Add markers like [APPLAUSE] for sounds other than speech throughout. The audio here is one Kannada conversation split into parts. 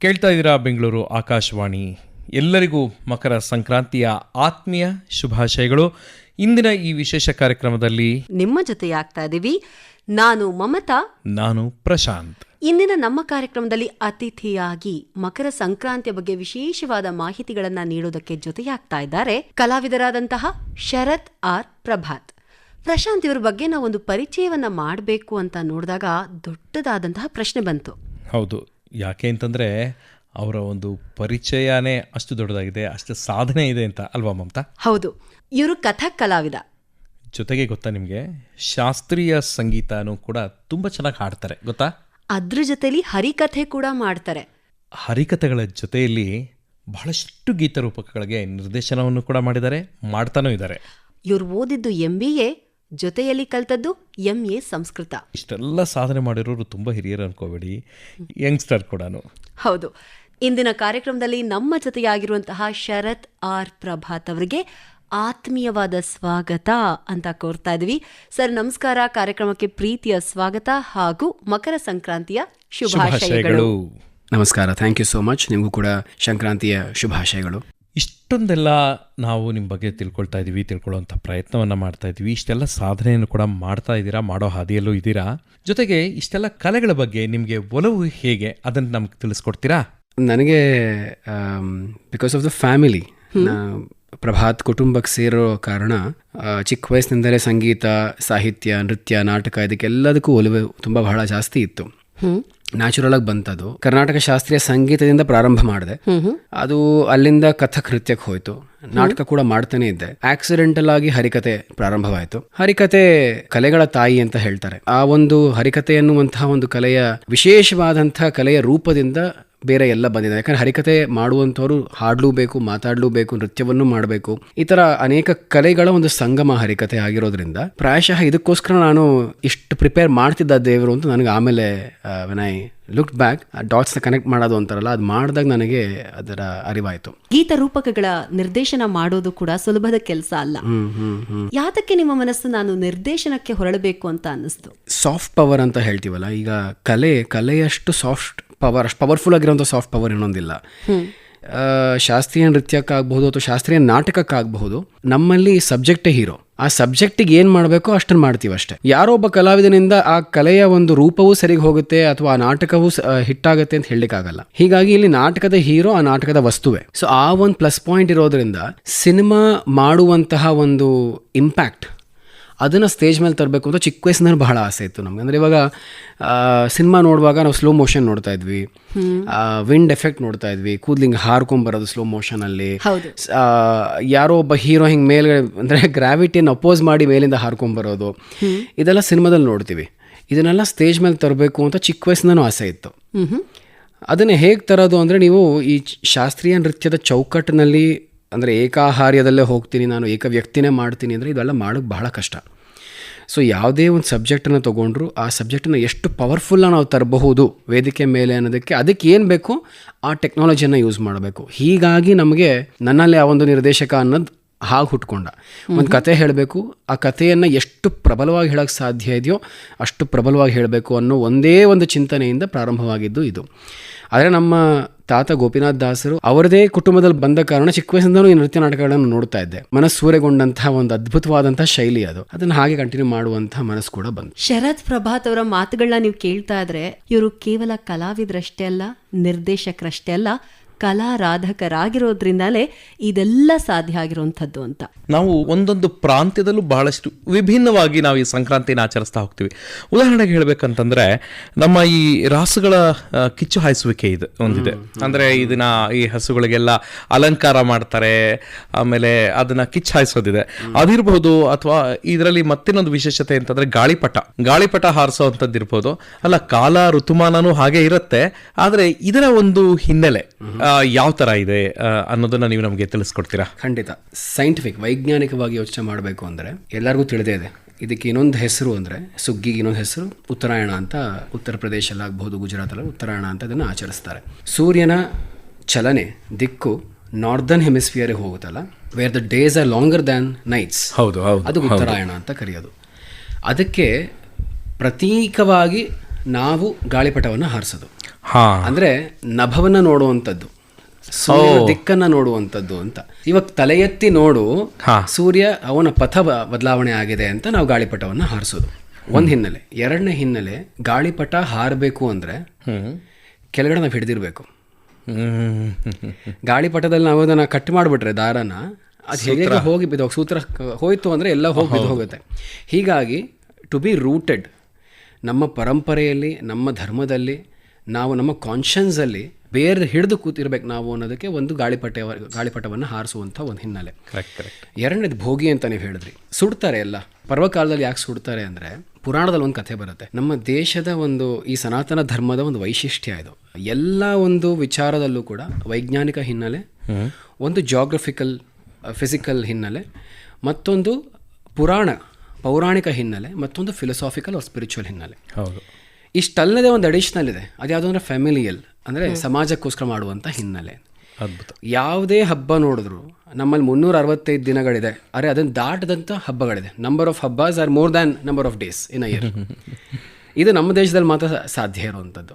ಕೇಳ್ತಾ ಇದ್ದೀರಾ ಬೆಂಗಳೂರು ಆಕಾಶವಾಣಿ? ಎಲ್ಲರಿಗೂ ಮಕರ ಸಂಕ್ರಾಂತಿಯ ಆತ್ಮೀಯ ಶುಭಾಶಯಗಳು. ಇಂದಿನ ಈ ವಿಶೇಷ ಕಾರ್ಯಕ್ರಮದಲ್ಲಿ ನಿಮ್ಮ ಜೊತೆಯಾಗ್ತಾ ಇದ್ದೀವಿ ನಾನು ಮಮತಾ. ನಾನು ಪ್ರಶಾಂತ್. ಇಂದಿನ ನಮ್ಮ ಕಾರ್ಯಕ್ರಮದಲ್ಲಿ ಅತಿಥಿಯಾಗಿ ಮಕರ ಸಂಕ್ರಾಂತಿಯ ಬಗ್ಗೆ ವಿಶೇಷವಾದ ಮಾಹಿತಿಗಳನ್ನ ನೀಡೋದಕ್ಕೆ ಜೊತೆಯಾಗ್ತಾ ಇದ್ದಾರೆ ಕಲಾವಿದರಾದಂತಹ ಶರತ್ ಆರ್ ಪ್ರಭಾತ್. ಪ್ರಶಾಂತ್ ಇವರ ಬಗ್ಗೆ ಒಂದು ಪರಿಚಯವನ್ನ ಮಾಡಬೇಕು ಅಂತ ನೋಡಿದಾಗ ದೊಡ್ಡದಾದಂತಹ ಪ್ರಶ್ನೆ ಬಂತು. ಹೌದು. ಯಾಕೆ ಅಂತಂದರೆ ಅವರ ಒಂದು ಪರಿಚಯನೇ ಅಷ್ಟು ದೊಡ್ಡದಾಗಿದೆ ಅಷ್ಟು ಸಾಧನೆ ಇದೆ ಅಂತ ಅಲ್ವಾ ಮಮತಾ? ಹೌದು. ಇವರು ಕಥಕ್ ಕಲಾವಿದ. ಜೊತೆಗೆ ಗೊತ್ತಾ ನಿಮಗೆ? ಶಾಸ್ತ್ರೀಯ ಸಂಗೀತನೂ ಕೂಡ ತುಂಬ ಚೆನ್ನಾಗಿ ಹಾಡ್ತಾರೆ ಗೊತ್ತಾ? ಅದ್ರ ಜೊತೆಲಿ ಹರಿಕಥೆ ಕೂಡ ಮಾಡ್ತಾರೆ. ಹರಿಕಥೆಗಳ ಜೊತೆಯಲ್ಲಿ ಬಹಳಷ್ಟು ಗೀತರೂಪಕಗಳಿಗೆ ನಿರ್ದೇಶನವನ್ನು ಕೂಡ ಮಾಡಿದ್ದಾರೆ ಮಾಡ್ತಾನೂ ಇದ್ದಾರೆ. ಇವರು ಓದಿದ್ದು ಎಂ ಬಿ ಎ ಜೊತೆಯಲ್ಲಿ ಕಲ್ತದ್ದು ಎಂ ಎ ಸಂಸ್ಕೃತ. ಇಷ್ಟೆಲ್ಲ ಸಾಧನೆ ಮಾಡಿರೋರು ತುಂಬ ಹಿರಿಯರು ಅನ್ಕೋಬೇಡಿ. ಯಂಗ್ಸ್ಟರ್ ಕೂಡ ಹೌದು. ಇಂದಿನ ಕಾರ್ಯಕ್ರಮದಲ್ಲಿ ನಮ್ಮ ಜೊತೆಯಾಗಿರುವಂತಹ ಶರತ್ ಆರ್ ಪ್ರಭಾತ್ ಅವರಿಗೆ ಆತ್ಮೀಯವಾದ ಸ್ವಾಗತ ಅಂತ ಕೋರ್ತಾ ಇದ್ವಿ. ಸರ್ ನಮಸ್ಕಾರ. ಕಾರ್ಯಕ್ರಮಕ್ಕೆ ಪ್ರೀತಿಯ ಸ್ವಾಗತ ಹಾಗೂ ಮಕರ ಸಂಕ್ರಾಂತಿಯ ಶುಭಾಶಯಗಳು. ನಮಸ್ಕಾರ. ಥ್ಯಾಂಕ್ ಯು ಸೋ ಮಚ್ ನಿಮಗೂ ಕೂಡ ಸಂಕ್ರಾಂತಿಯ ಶುಭಾಶಯಗಳು. ಇಷ್ಟೊಂದೆಲ್ಲ ನಾವು ನಿಮ್ಮ ಬಗ್ಗೆ ತಿಳ್ಕೊಳ್ತಾ ಇದ್ದೀವಿ ತಿಳ್ಕೊಳ್ಳೋಂಥ ಪ್ರಯತ್ನವನ್ನು ಮಾಡ್ತಾ ಇದ್ದೀವಿ ಇಷ್ಟೆಲ್ಲ ಸಾಧನೆಯನ್ನು ಕೂಡ ಮಾಡ್ತಾ ಇದ್ದೀರಾ ಮಾಡೋ ಹಾದಿಯಲ್ಲೂ ಇದ್ದೀರಾ ಜೊತೆಗೆ ಇಷ್ಟೆಲ್ಲ ಕಲೆಗಳ ಬಗ್ಗೆ ನಿಮಗೆ ಒಲವು ಹೇಗೆ? ಅದನ್ನು ನಮ್ಗೆ ತಿಳಿಸ್ಕೊಡ್ತೀರಾ? ನನಗೆ because of the family Prabhat ಕುಟುಂಬಕ್ಕೆ ಸೇರೋ ಕಾರಣ ಚಿಕ್ಕ ವಯಸ್ಸಿನಿಂದಲೇ ಸಂಗೀತ ಸಾಹಿತ್ಯ ನೃತ್ಯ ನಾಟಕ ಇದಕ್ಕೆಲ್ಲದಕ್ಕೂ ಒಲವು ತುಂಬ ಬಹಳ ಜಾಸ್ತಿ ಇತ್ತು. ಹ್ಮ್. ನ್ಯಾಚುರಲ್ ಆಗಿ ಬಂತದು. ಕರ್ನಾಟಕ ಶಾಸ್ತ್ರೀಯ ಸಂಗೀತದಿಂದ ಪ್ರಾರಂಭ ಮಾಡಿದೆ. ಅದು ಅಲ್ಲಿಂದ ಕಥಕ್ ನೃತ್ಯಕ್ಕೆ ಹೋಯ್ತು. ನಾಟಕ ಕೂಡ ಮಾಡ್ತಾನೆ ಇದ್ದೆ. ಆಕ್ಸಿಡೆಂಟಲ್ ಆಗಿ ಹರಿಕತೆ ಪ್ರಾರಂಭವಾಯಿತು. ಹರಿಕತೆ ಕಲೆಗಳ ತಾಯಿ ಅಂತ ಹೇಳ್ತಾರೆ. ಆ ಒಂದು ಹರಿಕತೆ ಎನ್ನುವಂತಹ ಒಂದು ಕಲೆಯ ವಿಶೇಷವಾದಂತಹ ಕಲೆಯ ರೂಪದಿಂದ ಬೇರೆ ಎಲ್ಲ ಬಂದಿದೆ. ಯಾಕಂದ್ರೆ ಹರಿಕತೆ ಮಾಡುವಂಥವ್ರು ಹಾಡಲೂಬೇಕು ಮಾತಾಡಲೂಬೇಕು ನೃತ್ಯವನ್ನು ಮಾಡಬೇಕು. ಈ ಥರ ಅನೇಕ ಕಲೆಗಳ ಒಂದು ಸಂಗಮ ಹರಿಕತೆ ಆಗಿರೋದ್ರಿಂದ ಪ್ರಾಯಶಃ ಇದಕ್ಕೋಸ್ಕರ ನಾನು ಇಷ್ಟು ಪ್ರಿಪೇರ್ ಮಾಡ್ತಿದ್ದ ದೇವರು ಅಂತ ನನಗೆ ಆಮೇಲೆ ಐ ಲುಕ್ ಬ್ಯಾಕ್ ಡಾಟ್ಸ್ನ ಕನೆಕ್ಟ್ ಮಾಡೋದು ಅಂತಾರಲ್ಲ ಅದು ಮಾಡಿದಾಗ ನನಗೆ ಅದರ ಅರಿವಾಯಿತು. ಗೀತ ರೂಪಕಗಳ ನಿರ್ದೇಶನ ಮಾಡೋದು ಕೂಡ ಸುಲಭದ ಕೆಲಸ ಅಲ್ಲ. ಯಾತಕ್ಕೆ ನಿಮ್ಮ ಮನಸ್ಸು ನಾನು ನಿರ್ದೇಶನಕ್ಕೆ ಹೊರಡಬೇಕು ಅಂತ ಅನ್ನಿಸ್ತು? ಸಾಫ್ಟ್ ಪವರ್ ಅಂತ ಹೇಳ್ತೀವಲ್ಲ ಈಗ ಕಲೆ ಕಲೆಯಷ್ಟು ಸಾಫ್ಟ್ ಪವರ್ ಅಷ್ಟು ಪವರ್ಫುಲ್ ಆಗಿರೋಂಥ ಸಾಫ್ಟ್ ಪವರ್ ಇನ್ನೊಂದಿಲ್ಲ. ಶಾಸ್ತ್ರೀಯ ನೃತ್ಯಕ್ಕಾಗಬಹುದು ಅಥವಾ ಶಾಸ್ತ್ರೀಯ ನಾಟಕಕ್ಕಾಗಬಹುದು ನಮ್ಮಲ್ಲಿ ಸಬ್ಜೆಕ್ಟೇ ಹೀರೋ ಆ ಸಬ್ಜೆಕ್ಟಿಗೆ ಏನು ಮಾಡಬೇಕೋ ಅಷ್ಟನ್ನು ಮಾಡ್ತೀವಿ ಅಷ್ಟೇ. ಯಾರೋ ಒಬ್ಬ ಕಲಾವಿದನಿಂದ ಆ ಕಲೆಯ ಒಂದು ರೂಪವೂ ಸರಿಗೆ ಹೋಗುತ್ತೆ ಅಥವಾ ಆ ನಾಟಕವೂ ಹಿಟ್ಟಾಗುತ್ತೆ ಅಂತ ಹೇಳಲಿಕ್ಕಾಗಲ್ಲ. ಹೀಗಾಗಿ ಇಲ್ಲಿ ನಾಟಕದ ಹೀರೋ ಆ ನಾಟಕದ ವಸ್ತುವೆ. ಸೊ ಆ ಒಂದು ಪ್ಲಸ್ ಪಾಯಿಂಟ್ ಇರೋದ್ರಿಂದ ಸಿನಿಮಾ ಮಾಡುವಂತಹ ಒಂದು ಇಂಪ್ಯಾಕ್ಟ್ ಅದನ್ನು ಸ್ಟೇಜ್ ಮೇಲೆ ತರಬೇಕು ಅಂತ ಚಿಕ್ಕ ವಯಸ್ಸಿನಲ್ಲಿ ಬಹಳ ಆಸೆ ಇತ್ತು ನಮ್ಗೆ. ಅಂದರೆ ಇವಾಗ ಸಿನಿಮಾ ನೋಡುವಾಗ ನಾವು ಸ್ಲೋ ಮೋಷನ್ ನೋಡ್ತಾ ಇದ್ವಿ. ವಿಂಡ್ ಎಫೆಕ್ಟ್ ನೋಡ್ತಾ ಇದ್ವಿ. ಕೂದ್ಲಿಂಗ್ ಹಾರ್ಕೊಂಬರೋದು ಸ್ಲೋ ಮೋಷನಲ್ಲಿ ಯಾರೋ ಒಬ್ಬ ಹೀರೋ ಹಿಂಗೆ ಮೇಲ್ಗಡೆ ಅಂದರೆ ಗ್ರಾವಿಟಿಯನ್ನು ಅಪೋಸ್ ಮಾಡಿ ಮೇಲಿಂದ ಹಾರ್ಕೊಂಬರೋದು. ಇದೆಲ್ಲ ಸಿನಿಮಾದಲ್ಲಿ ನೋಡ್ತೀವಿ. ಇದನ್ನೆಲ್ಲ ಸ್ಟೇಜ್ ಮೇಲೆ ತರಬೇಕು ಅಂತ ಚಿಕ್ಕ ವಯಸ್ಸಿನೂ ಆಸೆ ಇತ್ತು. ಅದನ್ನು ಹೇಗೆ ತರೋದು ಅಂದರೆ ನೀವು ಈ ಶಾಸ್ತ್ರೀಯ ನೃತ್ಯದ ಚೌಕಟ್ಟಿನಲ್ಲಿ ಅಂದರೆ ಏಕಾಹಾರ್ಯದಲ್ಲೇ ಹೋಗ್ತೀನಿ ನಾನು ಏಕ ವ್ಯಕ್ತಿನೇ ಮಾಡ್ತೀನಿ ಅಂದರೆ ಇದೆಲ್ಲ ಮಾಡೋಕ್ಕೆ ಬಹಳ ಕಷ್ಟ. ಸೊ ಯಾವುದೇ ಒಂದು ಸಬ್ಜೆಕ್ಟನ್ನು ತೊಗೊಂಡ್ರು ಆ ಸಬ್ಜೆಕ್ಟನ್ನು ಎಷ್ಟು ಪವರ್ಫುಲ್ಲಾಗಿ ನಾವು ತರಬಹುದು ವೇದಿಕೆ ಮೇಲೆ ಅನ್ನೋದಕ್ಕೆ ಅದಕ್ಕೆ ಏನು ಬೇಕು? ಆ ಟೆಕ್ನಾಲಜಿಯನ್ನು ಯೂಸ್ ಮಾಡಬೇಕು. ಹೀಗಾಗಿ ನಮಗೆ ನನ್ನಲ್ಲಿ ಆ ಒಂದು ನಿರ್ದೇಶಕ ಅನ್ನೋದು ಹಾಗೆ ಹುಟ್ಕೊಂಡ. ಒಂದು ಕತೆ ಹೇಳಬೇಕು. ಆ ಕಥೆಯನ್ನು ಎಷ್ಟು ಪ್ರಬಲವಾಗಿ ಹೇಳೋಕ್ಕೆ ಸಾಧ್ಯ ಇದೆಯೋ ಅಷ್ಟು ಪ್ರಬಲವಾಗಿ ಹೇಳಬೇಕು ಅನ್ನೋ ಒಂದೇ ಒಂದು ಚಿಂತನೆಯಿಂದ ಪ್ರಾರಂಭವಾಗಿದ್ದು ಇದು. ಆದರೆ ನಮ್ಮ ತಾತ ಗೋಪಿನಾಥ್ ದಾಸರು ಅವರದೇ ಕುಟುಂಬದಲ್ಲಿ ಬಂದ ಕಾರಣ ಚಿಕ್ಕ ವಯಸ್ಸಿಂದಲೂ ಈ ನೃತ್ಯ ನಾಟಕಗಳನ್ನು ನೋಡ್ತಾ ಇದ್ದೆ. ಮನಸ್ಸೂರೆಗೊಂಡಂತಹ ಒಂದು ಅದ್ಭುತವಾದಂತಹ ಶೈಲಿ ಅದು. ಅದನ್ನು ಹಾಗೆ ಕಂಟಿನ್ಯೂ ಮಾಡುವಂತಹ ಮನಸ್ಸು ಕೂಡ ಬಂತು. ಶರತ್ ಪ್ರಭಾತ್ ಅವರ ಮಾತುಗಳನ್ನ ನೀವು ಕೇಳ್ತಾ ಇದ್ರೆ ಇವರು ಕೇವಲ ಕಲಾವಿದರಷ್ಟೇ ಅಲ್ಲ, ನಿರ್ದೇಶಕರಷ್ಟೇ ಅಲ್ಲ ಕಲಾರಾಧಕರಾಗಿರೋದ್ರಿಂದಲೇ ಇದೆಲ್ಲ ಸಾಧ್ಯ ಆಗಿರುವಂಥದ್ದು ಅಂತ. ನಾವು ಒಂದೊಂದು ಪ್ರಾಂತ್ಯದಲ್ಲೂ ಬಹಳಷ್ಟು ವಿಭಿನ್ನವಾಗಿ ನಾವು ಈ ಸಂಕ್ರಾಂತಿನ ಆಚರಿಸ್ತಾ ಹೋಗ್ತೀವಿ. ಉದಾಹರಣೆಗೆ ಹೇಳಬೇಕಂತಂದ್ರೆ ನಮ್ಮ ಈ ರಾಸುಗಳ ಕಿಚ್ಚು ಹಾಯಿಸುವಿಕೆ ಇದು ಒಂದಿದೆ. ಅಂದ್ರೆ ಇದನ್ನ ಈ ಹಸುಗಳಿಗೆಲ್ಲ ಅಲಂಕಾರ ಮಾಡ್ತಾರೆ ಆಮೇಲೆ ಅದನ್ನ ಕಿಚ್ಚು ಹಾಯಿಸೋದಿದೆ. ಅದಿರಬಹುದು ಅಥವಾ ಇದರಲ್ಲಿ ಮತ್ತಿನ್ನೊಂದು ವಿಶೇಷತೆ ಅಂತಂದ್ರೆ ಗಾಳಿಪಟ. ಗಾಳಿಪಟ ಹಾರಿಸೋ ಅಂಥದ್ದು ಇರ್ಬೋದು ಅಲ್ಲ ಕಾಲ ಋತುಮಾನನೂ ಹಾಗೆ ಇರುತ್ತೆ. ಆದ್ರೆ ಇದರ ಒಂದು ಹಿನ್ನೆಲೆ ಯಾವ ತರ ಇದೆ ಅನ್ನೋದನ್ನ ನೀವು ನಮಗೆ ತಿಳಿಸ್ಕೊಡ್ತೀರಾ? ಖಂಡಿತ. ಸೈಂಟಿಫಿಕ್ ವೈಜ್ಞಾನಿಕವಾಗಿ ಯೋಚನೆ ಮಾಡಬೇಕು ಅಂದರೆ ಎಲ್ಲರಿಗೂ ತಿಳಿದೇ ಇದೆ. ಇದಕ್ಕೆ ಇನ್ನೊಂದು ಹೆಸರು ಅಂದರೆ ಸುಗ್ಗಿಗೆ ಇನ್ನೊಂದು ಹೆಸರು ಉತ್ತರಾಯಣ ಅಂತ ಉತ್ತರ ಪ್ರದೇಶಲ್ಲಾಗಬಹುದು ಗುಜರಾತಲ್ಲಿ ಉತ್ತರಾಯಣ ಅಂತ ಅದನ್ನು ಆಚರಿಸ್ತಾರೆ. ಸೂರ್ಯನ ಚಲನೆ ದಿಕ್ಕು ನಾರ್ದರ್ನ್ ಹೆಮಿಸ್ಫಿಯರ್ಗೆ ಹೋಗುತ್ತಲ್ಲ where the days are longer than nights ಹೌದು ಹೌದು ಅದು ಉತ್ತರಾಯಣ ಅಂತ ಕರೆಯೋದು. ಅದಕ್ಕೆ ಪ್ರತೀಕವಾಗಿ ನಾವು ಗಾಳಿಪಟವನ್ನು ಹಾರಿಸೋದು. ಹಾ. ಅಂದ್ರೆ ನಭವನ್ನ ನೋಡುವಂಥದ್ದು. ಸೂರ್ಯನ ದಿಕ್ಕನ್ನ ನೋಡುವಂಥದ್ದು ಅಂತ. ಇವಾಗ ತಲೆ ಎತ್ತಿ ನೋಡು ಸೂರ್ಯ ಅವನ ಪಥ ಬದಲಾವಣೆ ಆಗಿದೆ ಅಂತ ನಾವು ಗಾಳಿಪಟವನ್ನ ಹಾರಿಸೋದು. ಒಂದ್ ಹಿನ್ನೆಲೆ ಎರಡನೇ ಹಿನ್ನೆಲೆ ಗಾಳಿಪಟ ಹಾರಬೇಕು ಅಂದ್ರೆ ಕೆಳಗಡೆ ನಾವು ಹಿಡಿದಿರ್ಬೇಕು. ಗಾಳಿಪಟದಲ್ಲಿ ನಾವು ಅದನ್ನ ಕಟ್ ಮಾಡಿಬಿಟ್ರೆ ದಾರನ ಅದು ಹೇಗೆ ಹೋಗಿ ಬಿದ್ದು ಸೂತ್ರ ಹೋಯ್ತು ಅಂದ್ರೆ ಎಲ್ಲ ಹೋಗಿ ಬಿದ್ದು ಹೋಗುತ್ತೆ. ಹೀಗಾಗಿ ಟು ಬಿ ರೂಟೆಡ್ ನಮ್ಮ ಪರಂಪರೆಯಲ್ಲಿ ನಮ್ಮ ಧರ್ಮದಲ್ಲಿ ನಾವು ನಮ್ಮ ಕಾನ್ಷನ್ಸಲ್ಲಿ ಬೇರೆ ಹಿಡಿದು ಕೂತಿರ್ಬೇಕು ನಾವು ಅನ್ನೋದಕ್ಕೆ ಒಂದು ಗಾಳಿಪಟ ಗಾಳಿಪಟವನ್ನು ಹಾರಿಸುವಂಥ ಒಂದು ಹಿನ್ನೆಲೆ. ಎರಡನೇದು ಭೋಗಿ ಅಂತ ನೀವು ಹೇಳಿದ್ರಿ. ಸುಡ್ತಾರೆ ಎಲ್ಲ. ಪರ್ವಕಾಲದಲ್ಲಿ ಯಾಕೆ ಸುಡ್ತಾರೆ ಅಂದರೆ ಪುರಾಣದಲ್ಲಿ ಒಂದು ಕಥೆ ಬರುತ್ತೆ. ನಮ್ಮ ದೇಶದ ಒಂದು ಈ ಸನಾತನ ಧರ್ಮದ ಒಂದು ವೈಶಿಷ್ಟ್ಯ ಇದು. ಎಲ್ಲ ಒಂದು ವಿಚಾರದಲ್ಲೂ ಕೂಡ ವೈಜ್ಞಾನಿಕ ಹಿನ್ನೆಲೆ ಒಂದು ಜಾಗ್ರಫಿಕಲ್ ಫಿಸಿಕಲ್ ಹಿನ್ನೆಲೆ ಮತ್ತೊಂದು ಪುರಾಣ ಪೌರಾಣಿಕ ಹಿನ್ನೆಲೆ ಮತ್ತೊಂದು ಫಿಲಸಾಫಿಕಲ್ ಆರ್ ಸ್ಪಿರಿಚುವಲ್ ಹಿನ್ನೆಲೆ. ಹೌದು. ಇಷ್ಟಲ್ಲದೆ ಒಂದು ಅಡಿಷನಲ್ ಇದೆ. ಅದ್ಯಾವುದಂದ್ರೆ ಅಂದರೆ ಫ್ಯಾಮಿಲಿಯಲ್ ಅಂದರೆ ಸಮಾಜಕ್ಕೋಸ್ಕರ ಮಾಡುವಂಥ ಹಿನ್ನೆಲೆ. ಅದ್ಭುತ. ಯಾವುದೇ ಹಬ್ಬ ನೋಡಿದ್ರು ನಮ್ಮಲ್ಲಿ ಮುನ್ನೂರ ಅರವತ್ತೈದು ದಿನಗಳಿದೆ ಅರೆ ಅದನ್ನು ದಾಟದಂಥ ಹಬ್ಬಗಳಿದೆ. Number of ಹಬ್ಬಸ್ are more than number of days in a year ಇದು ನಮ್ಮ ದೇಶದಲ್ಲಿ ಮಾತ್ರ ಸಾಧ್ಯ ಇರುವಂಥದ್ದು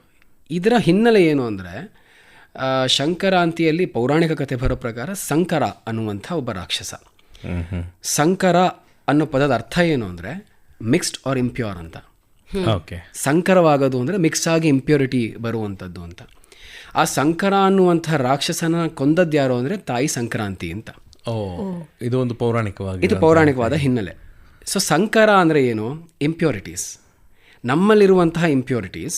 ಇದರ ಹಿನ್ನೆಲೆ ಏನು ಅಂದರೆ ಶಂಕರಾಂತಿಯಲ್ಲಿ ಪೌರಾಣಿಕ ಕಥೆ ಬರೋ ಪ್ರಕಾರ ಸಂಕರ ಅನ್ನುವಂಥ ಒಬ್ಬ ರಾಕ್ಷಸ. ಸಂಕರ ಅನ್ನೋ ಪದದ ಅರ್ಥ ಏನು ಅಂದರೆ ಮಿಕ್ಸ್ಡ್ ಆರ್ ಇಂಪ್ಯೂರ್ ಅಂತ. ಸಂಕರವಾಗೋದು ಅಂದರೆ ಮಿಕ್ಸ್ ಆಗಿ ಇಂಪ್ಯೂರಿಟಿ ಬರುವಂಥದ್ದು ಅಂತ. ಆ ಸಂಕರ ಅನ್ನುವಂಥ ರಾಕ್ಷಸನ ಕೊಂದದ್ದು ಯಾರು ಅಂದರೆ ತಾಯಿ ಸಂಕ್ರಾಂತಿ ಅಂತ. ಓ ಇದು ಒಂದು ಪೌರಾಣಿಕವಾಗಿ ಇದು ಪೌರಾಣಿಕವಾದ ಹಿನ್ನೆಲೆ. ಸೊ ಸಂಕರ ಅಂದರೆ ಏನು? ಇಂಪ್ಯೂರಿಟೀಸ್ ನಮ್ಮಲ್ಲಿರುವಂತಹ ಇಂಪ್ಯೂರಿಟೀಸ್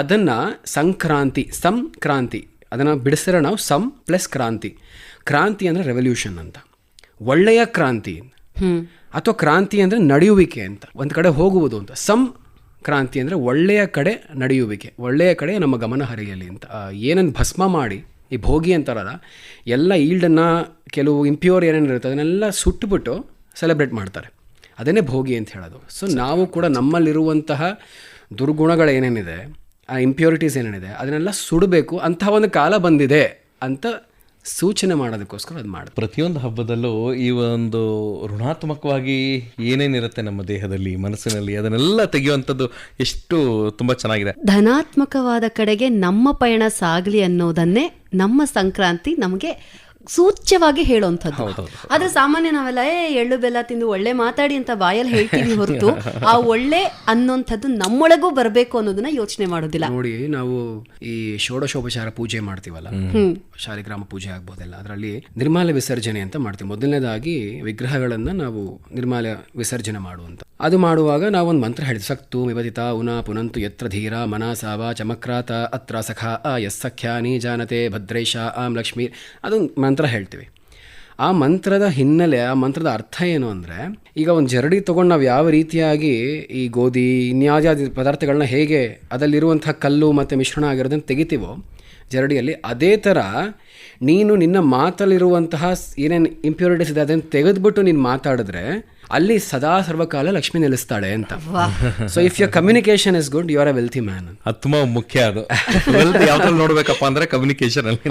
ಅದನ್ನು ಸಂಕ್ರಾಂತಿ ಸಂಕ್ರಾಂತಿ ಅದನ್ನು ಬಿಡಿಸಿದ್ರೆ ನಾವು ಸಂ ಪ್ಲಸ್ ಕ್ರಾಂತಿ. ಕ್ರಾಂತಿ ಅಂದರೆ ರೆವಲ್ಯೂಷನ್ ಅಂತ. ಒಳ್ಳೆಯ ಕ್ರಾಂತಿ ಅಥವಾ ಕ್ರಾಂತಿ ಅಂದರೆ ನಡೆಯುವಿಕೆ ಅಂತ. ಒಂದು ಕಡೆ ಹೋಗುವುದು ಅಂತ. ಸಂ ಕ್ರಾಂತಿ ಅಂದರೆ ಒಳ್ಳೆಯ ಕಡೆ ನಡೆಯುವಿಕೆ, ಒಳ್ಳೆಯ ಕಡೆ ನಮ್ಮ ಗಮನ ಹರಿಯಲಿ ಅಂತ. ಏನನ್ನು ಭಸ್ಮ ಮಾಡಿ, ಈ ಭೋಗಿ ಅಂತಾರಲ್ಲ, ಎಲ್ಲ ಈಲ್ಡನ್ನು ಕೆಲವು ಇಂಪ್ಯೂರ್ ಏನೇನು ಇರುತ್ತೆ, ಅದನ್ನೆಲ್ಲ ಸುಟ್ಟುಬಿಟ್ಟು ಸೆಲೆಬ್ರೇಟ್ ಮಾಡ್ತಾರೆ. ಅದನ್ನೇ ಭೋಗಿ ಅಂತ ಹೇಳೋದು. ಸೊ ನಾವು ಕೂಡ ನಮ್ಮಲ್ಲಿರುವಂತಹ ದುರ್ಗುಣಗಳು ಏನೇನಿದೆ, ಆ ಇಂಪ್ಯೂರಿಟೀಸ್ ಏನೇನಿದೆ, ಅದನ್ನೆಲ್ಲ ಸುಡಬೇಕು, ಅಂತಹ ಒಂದು ಕಾಲ ಬಂದಿದೆ ಅಂತ ಸೂಚನೆ ಮಾಡೋದಕ್ಕೋಸ್ಕರ ಅದು ಮಾಡಿ ಪ್ರತಿಯೊಂದು ಹಬ್ಬದಲ್ಲೂ ಈ ಒಂದು ಋಣಾತ್ಮಕವಾಗಿ ಏನೇನಿರುತ್ತೆ ನಮ್ಮ ದೇಹದಲ್ಲಿ ಮನಸ್ಸಿನಲ್ಲಿ ಅದನ್ನೆಲ್ಲ ತೆಗೆಯುವಂಥದ್ದು ಎಷ್ಟು ತುಂಬ ಚೆನ್ನಾಗಿದೆ. ಧನಾತ್ಮಕವಾದ ಕಡೆಗೆ ನಮ್ಮ ಪಯಣ ಸಾಗಲಿ ಅನ್ನೋದನ್ನೇ ನಮ್ಮ ಸಂಕ್ರಾಂತಿ ನಮಗೆ ಸೂಚ್ಯವಾಗಿ ಹೇಳುವಂಥದ್ದು. ಆದ್ರೆ ಸಾಮಾನ್ಯ ನಾವೆಲ್ಲ ಏ ಎಳ್ಳು ಬೆಲ್ಲ ತಿಂದು ಒಳ್ಳೆ ಮಾತಾಡಿ ಅಂತ ಬಾಯಲ್ಲಿ ಹೇಳ್ತೀವಿ ಹೊರತು ಆ ಒಳ್ಳೆ ಅನ್ನೋಂಥದ್ದು ನಮ್ಮೊಳಗೂ ಬರಬೇಕು ಅನ್ನೋದನ್ನ ಯೋಚನೆ ಮಾಡೋದಿಲ್ಲ. ನೋಡಿ ನಾವು ಈ ಷೋಡಶೋಪಚಾರ ಪೂಜೆ ಮಾಡ್ತೀವಲ್ಲ ಶಾಲಿಗ್ರಾಮ ಪೂಜೆ ಆಗ್ಬೋದಲ್ಲ ಅದರಲ್ಲಿ ನಿರ್ಮಾಲ ವಿಸರ್ಜನೆ ಅಂತ ಮಾಡ್ತೀವಿ. ಮೊದಲನೇದಾಗಿ ವಿಗ್ರಹಗಳನ್ನ ನಾವು ನಿರ್ಮಾಲ ವಿಸರ್ಜನೆ ಮಾಡುವಂತ. ಅದು ಮಾಡುವಾಗ ನಾವು ಒಂದು ಮಂತ್ರ ಹೇಳಿದ್ವಿ ಸಕ್ತು ವಿಭಜಿತ ಉನ ಪುನಂತು ಯತ್ರ ಧೀರ ಮನಸಾವ ಚಮಕ್ರಾತ ಅತ್ರ ಸಖ ಆ ಯಸ್ಸಖ್ಯಾ ಸಖ್ಯಾನಿ ಜಾನತೆ ಭದ್ರೇಶ ಆಂ ಲಕ್ಷ್ಮೀ. ಅದೊಂದು ಮಂತ್ರ ಹೇಳ್ತೀವಿ. ಆ ಮಂತ್ರದ ಹಿನ್ನೆಲೆ, ಆ ಮಂತ್ರದ ಅರ್ಥ ಏನು ಅಂದರೆ, ಈಗ ಒಂದು ಜರಡಿ ತೊಗೊಂಡು ನಾವು ಯಾವ ರೀತಿಯಾಗಿ ಈ ಗೋಧಿ ಇನ್ಯಾವ್ಯಾವ ಪದಾರ್ಥಗಳನ್ನ ಹೇಗೆ ಅದರಲ್ಲಿರುವಂಥ ಕಲ್ಲು ಮತ್ತು ಮಿಶ್ರಣ ಆಗಿರೋದನ್ನು ತೆಗಿತೀವೋ, ಜರಡಿಯಲ್ಲಿ ಅದೇ ಥರ ನೀನು ನಿನ್ನ ಮಾತಲ್ಲಿರುವಂತಹ ಏನೇನು ಇಂಪ್ಯೂರಿಟೀಸ್ ಇದೆ ಅದನ್ನು ತೆಗೆದುಬಿಟ್ಟು ನೀನು ಮಾತಾಡಿದ್ರೆ ಅಲ್ಲಿ ಸದಾ ಸರ್ವಕಾಲ ಲಕ್ಷ್ಮಿ ನೆಲೆಸ್ತಾಳೆ ಅಂತ. So if you communication is good you are a wealthy man ಅದು ತುಂಬ ಮುಖ್ಯ ಅದು. ನೋಡ್ಬೇಕಪ್ಪ ಅಂದ್ರೆ ಕಮ್ಯುನಿಕೇಶನ್ ಅಲ್ಲಿ.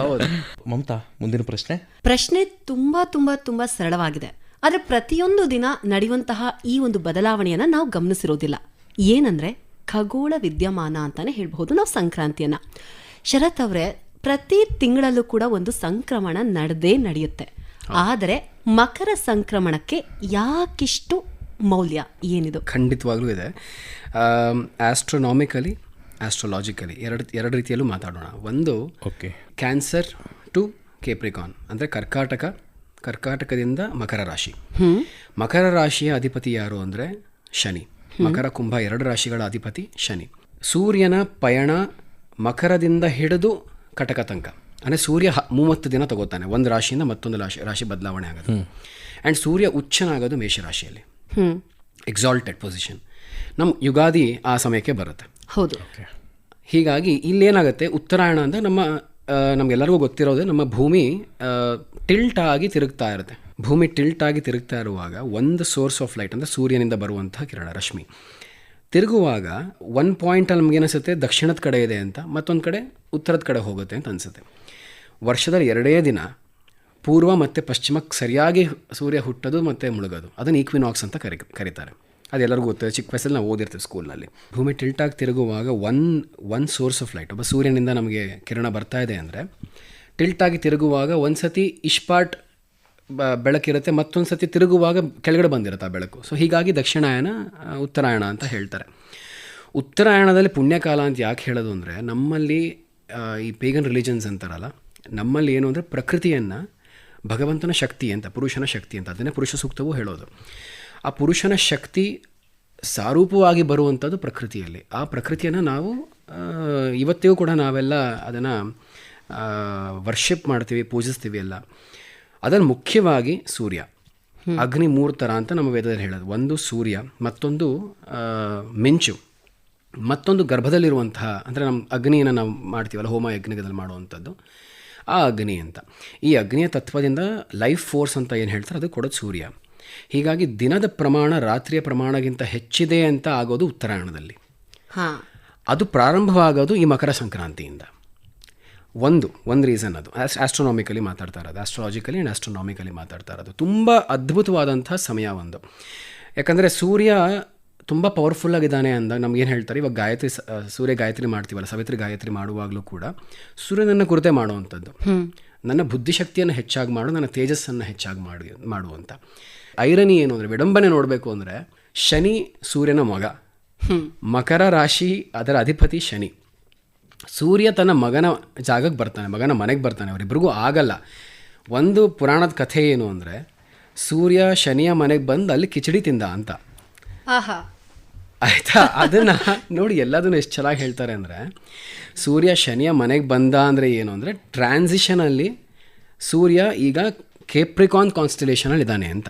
ಮಮತಾ ಮುಂದಿನ ಪ್ರಶ್ನೆ? ಪ್ರಶ್ನೆ ತುಂಬಾ ತುಂಬಾ ತುಂಬಾ ಸರಳವಾಗಿದೆ. ಆದ್ರೆ ಪ್ರತಿಯೊಂದು ದಿನ ನಡೆಯುವಂತಹ ಈ ಒಂದು ಬದಲಾವಣೆಯನ್ನ ನಾವು ಗಮನಿಸಿರೋದಿಲ್ಲ. ಏನಂದ್ರೆ ಖಗೋಳ ವಿದ್ಯಮಾನ ಅಂತಾನೆ ಹೇಳ್ಬಹುದು ನಾವು ಸಂಕ್ರಾಂತಿಯನ್ನ. ಶರತ್ ಅವರೇ ಪ್ರತಿ ತಿಂಗಳಲ್ಲೂ ಕೂಡ ಒಂದು ಸಂಕ್ರಮಣ ನಡೆದೇ ನಡೆಯುತ್ತೆ. ಆದರೆ ಮಕರ ಸಂಕ್ರಮಣಕ್ಕೆ ಯಾಕಿಷ್ಟು ಮೌಲ್ಯ ಏನಿದು? ಖಂಡಿತವಾಗ್ಲೂ ಇದೆ. ಆಸ್ಟ್ರೋನಾಮಿಕಲಿ ಆಸ್ಟ್ರೋಲಾಜಿಕಲಿ ಎರಡು ಎರಡು ರೀತಿಯಲ್ಲೂ ಮಾತಾಡೋಣ. ಒಂದು ಓಕೆ ಕ್ಯಾನ್ಸರ್ ಟು ಕೇಪ್ರಿಕಾನ್ ಅಂದರೆ ಕರ್ಕಾಟಕ ಕರ್ಕಾಟಕದಿಂದ ಮಕರ ರಾಶಿ. ಮಕರ ರಾಶಿಯ ಅಧಿಪತಿ ಯಾರು ಅಂದರೆ ಶನಿ. ಮಕರ ಕುಂಭ ಎರಡು ರಾಶಿಗಳ ಅಧಿಪತಿ ಶನಿ. ಸೂರ್ಯನ ಪಯಣ ಮಕರದಿಂದ ಹಿಡಿದು ಕಟಕ ತನಕ ಅಂದರೆ ಸೂರ್ಯ ಹ- ಮೂವತ್ತು ದಿನ ತಗೋತಾನೆ. ಒಂದು ರಾಶಿಯಿಂದ ಮತ್ತೊಂದು ರಾಶಿ ರಾಶಿ ಬದಲಾವಣೆ ಆಗೋದು. ಆ್ಯಂಡ್ ಸೂರ್ಯ ಉಚ್ಚನಾಗೋದು ಮೇಷರಾಶಿಯಲ್ಲಿ. ಹ್ಞೂ ಎಕ್ಸಾಲ್ಟೆಡ್ ಪೊಸಿಷನ್ ನಮ್ಮ ಯುಗಾದಿ ಆ ಸಮಯಕ್ಕೆ ಬರುತ್ತೆ. ಹೌದು. ಹೀಗಾಗಿ ಇಲ್ಲೇನಾಗುತ್ತೆ? ಉತ್ತರಾಯಣ ಅಂದರೆ ನಮ್ಮ ನಮಗೆಲ್ಲರಿಗೂ ನಮ್ಗೆಲ್ಲರಿಗೂ ಗೊತ್ತಿರೋದು ನಮ್ಮ ಭೂಮಿ ಟಿಲ್ಟ್ ಆಗಿ ತಿರುಗ್ತಾ ಇರುತ್ತೆ. ಭೂಮಿ ಟಿಲ್ಟ್ ಆಗಿ ತಿರುಗ್ತಾ ಇರುವಾಗ ಒಂದು ಸೋರ್ಸ್ ಆಫ್ ಲೈಟ್ ಅಂದರೆ ಸೂರ್ಯನಿಂದ ಬರುವಂತಹ ಕಿರಣ ರಶ್ಮಿ. ತಿರುಗುವಾಗ ಒನ್ ಪಾಯಿಂಟಲ್ಲಿ ನಮಗೇನಿಸುತ್ತೆ ದಕ್ಷಿಣದ ಕಡೆ ಇದೆ ಅಂತ ಮತ್ತೊಂದು ಕಡೆ ಉತ್ತರದ ಕಡೆ ಹೋಗುತ್ತೆ ಅಂತ ಅನಿಸುತ್ತೆ. ವರ್ಷದಲ್ಲಿ ಎರಡೇ ದಿನ ಪೂರ್ವ ಮತ್ತು ಪಶ್ಚಿಮಕ್ಕೆ ಸರಿಯಾಗಿ ಸೂರ್ಯ ಹುಟ್ಟೋದು ಮತ್ತು ಮುಳುಗೋದು. ಅದನ್ನು ಈಕ್ವಿನಾಕ್ಸ್ ಅಂತ ಕರಿ, ಕರೀತಾರೆ. ಅದೆಲ್ಲರಿಗೂ ಗೊತ್ತಿದೆ ಚಿಕ್ಕ ವಯಸ್ಸಲ್ಲಿ ನಾವು ಓದಿರ್ತೀವಿ ಸ್ಕೂಲ್ನಲ್ಲಿ ಭೂಮಿ ಟಿಲ್ಟಾಗಿ ತಿರುಗುವಾಗ one one source of light ಒಬ್ಬ ಸೂರ್ಯನಿಂದ ನಮಗೆ ಕಿರಣ ಬರ್ತಾ ಇದೆ ಅಂದರೆ ಟಿಲ್ಟಾಗಿ ತಿರುಗುವಾಗ ಒಂದು ಸತಿ ಇಷ್ಪಾಟ್ ಬ, ಬೆಳಕಿರುತ್ತೆ ಮತ್ತೊಂದು ಸತಿ ತಿರುಗುವಾಗ ಕೆಳಗಡೆ ಬಂದಿರುತ್ತೆ ಆ ಬೆಳಕು. ಸೊ ಹೀಗಾಗಿ ದಕ್ಷಿಣಾಯನ ಉತ್ತರಾಯಣ ಅಂತ ಹೇಳ್ತಾರೆ. ಉತ್ತರಾಯಣದಲ್ಲಿ ಪುಣ್ಯಕಾಲ ಅಂತ ಯಾಕೆ ಹೇಳೋದು ಅಂದರೆ, ನಮ್ಮಲ್ಲಿ ಈ ಪೇಗನ್ ರಿಲಿಜನ್ಸ್ ಅಂತಾರಲ್ಲ ನಮ್ಮಲ್ಲಿ ಏನು ಅಂದರೆ ಪ್ರಕೃತಿಯನ್ನು ಭಗವಂತನ ಶಕ್ತಿ ಅಂತ ಪುರುಷನ ಶಕ್ತಿ ಅಂತ ಅದನ್ನೇ ಪುರುಷ ಸೂಕ್ತವೂ ಹೇಳೋದು. ಆ ಪುರುಷನ ಶಕ್ತಿ ಸಾರೂಪವಾಗಿ ಬರುವಂಥದ್ದು ಪ್ರಕೃತಿಯಲ್ಲಿ. ಆ ಪ್ರಕೃತಿಯನ್ನು ನಾವು ಇವತ್ತಿಗೂ ಕೂಡ ನಾವೆಲ್ಲ ಅದನ್ನು ವರ್ಷಿಪ್ ಮಾಡ್ತೀವಿ ಪೂಜಿಸ್ತೀವಿ ಎಲ್ಲ. ಅದನ್ನು ಮುಖ್ಯವಾಗಿ ಸೂರ್ಯ. ಅಗ್ನಿ ಮೂರು ಥರ ಅಂತ ನಮ್ಮ ವೇದದಲ್ಲಿ ಹೇಳೋದು. ಒಂದು ಸೂರ್ಯ ಮತ್ತೊಂದು ಮಿಂಚು. ಮತ್ತೊಂದು ಗರ್ಭದಲ್ಲಿರುವಂತಹ ಅಂದರೆ ನಮ್ಮ ಅಗ್ನಿಯನ್ನು ನಾವು ಮಾಡ್ತೀವಲ್ಲ ಹೋಮ ಯಜ್ಞದಲ್ಲಿ ಮಾಡುವಂಥದ್ದು. ಆ ಅಗ್ನಿ ಅಂತ. ಈ ಅಗ್ನಿಯ ತತ್ವದಿಂದ ಲೈಫ್ ಫೋರ್ಸ್ ಅಂತ ಏನು ಹೇಳ್ತಾರೆ? ಅದು ಕೊಡೋದು ಸೂರ್ಯ. ಹೀಗಾಗಿ ದಿನದ ಪ್ರಮಾಣ ರಾತ್ರಿಯ ಪ್ರಮಾಣಗಿಂತ ಹೆಚ್ಚಿದೆ ಅಂತ ಆಗೋದು ಉತ್ತರಾಯಣದಲ್ಲಿ. ಹಾ. ಅದು ಪ್ರಾರಂಭವಾಗೋದು ಈ ಮಕರ ಸಂಕ್ರಾಂತಿಯಿಂದ. ಒಂದು ಒಂದು ರೀಸನ್ ಅದು. ಆಸ್ಟ್ರೋನಾಮಿಕಲಿ ಮಾತಾಡ್ತಾ ಇರೋದು. ಆಸ್ಟ್ರಾಲಜಿಕಲಿ ಆ್ಯಂಡ್ ಆಸ್ಟ್ರೋನಾಮಿಕಲಿ ಮಾತಾಡ್ತಾ ಇರೋದು. ತುಂಬ ಅದ್ಭುತವಾದಂಥ ಸಮಯ ಒಂದು. ಯಾಕಂದರೆ ಸೂರ್ಯ ತುಂಬ ಪವರ್ಫುಲ್ ಆಗಿದ್ದಾನೆ ಅಂದಾಗ ನಮ್ಗೇನು ಹೇಳ್ತಾರೆ ಇವಾಗ ಗಾಯತ್ರಿ ಸೂರ್ಯ ಗಾಯತ್ರಿ ಮಾಡ್ತೀವಲ್ಲ ಸಾವಿತ್ರಿ ಗಾಯತ್ರಿ ಮಾಡುವಾಗಲೂ ಕೂಡ ಸೂರ್ಯನನ್ನು ಕುರಿತೇ ಮಾಡುವಂಥದ್ದು. ನನ್ನ ಬುದ್ಧಿಶಕ್ತಿಯನ್ನು ಹೆಚ್ಚಾಗಿ ಮಾಡು ನನ್ನ ತೇಜಸ್ಸನ್ನು ಹೆಚ್ಚಾಗಿ ಮಾಡಿ ಮಾಡುವಂಥ ಐರನಿ ಏನು ಅಂದರೆ ವಿಡಂಬನೆ ನೋಡಬೇಕು ಅಂದರೆ ಶನಿ ಸೂರ್ಯನ ಮಗ. ಮಕರ ರಾಶಿ ಅದರ ಅಧಿಪತಿ ಶನಿ. ಸೂರ್ಯ ತನ್ನ ಮಗನ ಜಾಗಕ್ಕೆ ಬರ್ತಾನೆ ಮಗನ ಮನೆಗೆ ಬರ್ತಾನೆ ಅವರಿಬ್ರಿಗೂ ಆಗಲ್ಲ. ಒಂದು ಪುರಾಣದ ಕಥೆ ಏನು ಅಂದರೆ ಸೂರ್ಯ ಶನಿಯ ಮನೆಗೆ ಬಂದು ಅಲ್ಲಿ ಕಿಚಡಿ ತಿಂದ ಅಂತ. ಆಹಾ. ಆಯಿತಾ? ಅದನ್ನು ನೋಡಿ ಎಲ್ಲದನ್ನು ಎಷ್ಟು ಚೆನ್ನಾಗಿ ಹೇಳ್ತಾರೆ ಅಂದರೆ ಸೂರ್ಯ ಶನಿಯ ಮನೆಗೆ ಬಂದ ಅಂದರೆ ಏನು ಅಂದರೆ ಟ್ರಾನ್ಸಿಷನಲ್ಲಿ ಸೂರ್ಯ ಈಗ ಕೇಪ್ರಿಕಾನ್ ಕಾನ್ಸ್ಟಿಲೇಷನಲ್ಲಿ ಇದ್ದಾನೆ ಅಂತ.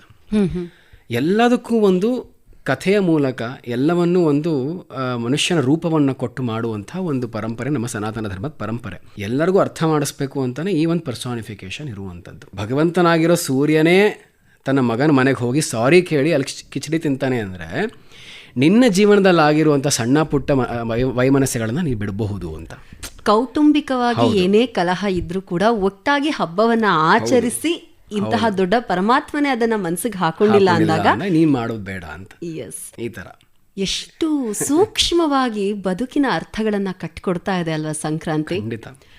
ಎಲ್ಲದಕ್ಕೂ ಒಂದು ಕಥೆಯ ಮೂಲಕ ಎಲ್ಲವನ್ನೂ ಒಂದು ಮನುಷ್ಯನ ರೂಪವನ್ನು ಕೊಟ್ಟು ಮಾಡುವಂಥ ಒಂದು ಪರಂಪರೆ ನಮ್ಮ ಸನಾತನ ಧರ್ಮದ ಪರಂಪರೆ. ಎಲ್ಲರಿಗೂ ಅರ್ಥ ಮಾಡಿಸ್ಬೇಕು ಅಂತಲೇ ಈ ಒಂದು ಪರ್ಸಾನಿಫಿಕೇಶನ್ ಇರುವಂಥದ್ದು. ಭಗವಂತನಾಗಿರೋ ಸೂರ್ಯನೇ ತನ್ನ ಮಗನ ಮನೆಗೆ ಹೋಗಿ ಸಾರಿ ಕೇಳಿ ಅಲ್ಲಿ ಕಿಚಡಿ ತಿಂತಾನೆ ಅಂದರೆ ನಿನ್ನ ಜೀವನದಲ್ಲಿ ಆಗಿರುವಂಥ ಸಣ್ಣ ಪುಟ್ಟ ವೈಮನಸ್ಯಗಳನ್ನು ನೀವು ಬಿಡಬಹುದು ಅಂತ. ಕೌಟುಂಬಿಕವಾಗಿ ಏನೇ ಕಲಹ ಇದ್ರೂ ಕೂಡ ಒಟ್ಟಾಗಿ ಹಬ್ಬವನ್ನ ಆಚರಿಸಿ ಇಂತಹ ದೊಡ್ಡ ಪರಮಾತ್ಮನೇ ಅದನ್ನ ಮನ್ಸಿಗೆ ಹಾಕೊಂಡಿಲ್ಲ ಅಂದಾಗ ನೀನ್ ಮಾಡೋದು ಬೇಡ ಅಂತ. ಎಸ್ ಈ ತರ. ಎಷ್ಟು ಸೂಕ್ಷ್ಮವಾಗಿ ಬದುಕಿನ ಅರ್ಥಗಳನ್ನ ಕಟ್ಕೊಡ್ತಾ ಇದೆ ಅಲ್ವಾ ಸಂಕ್ರಾಂತಿ?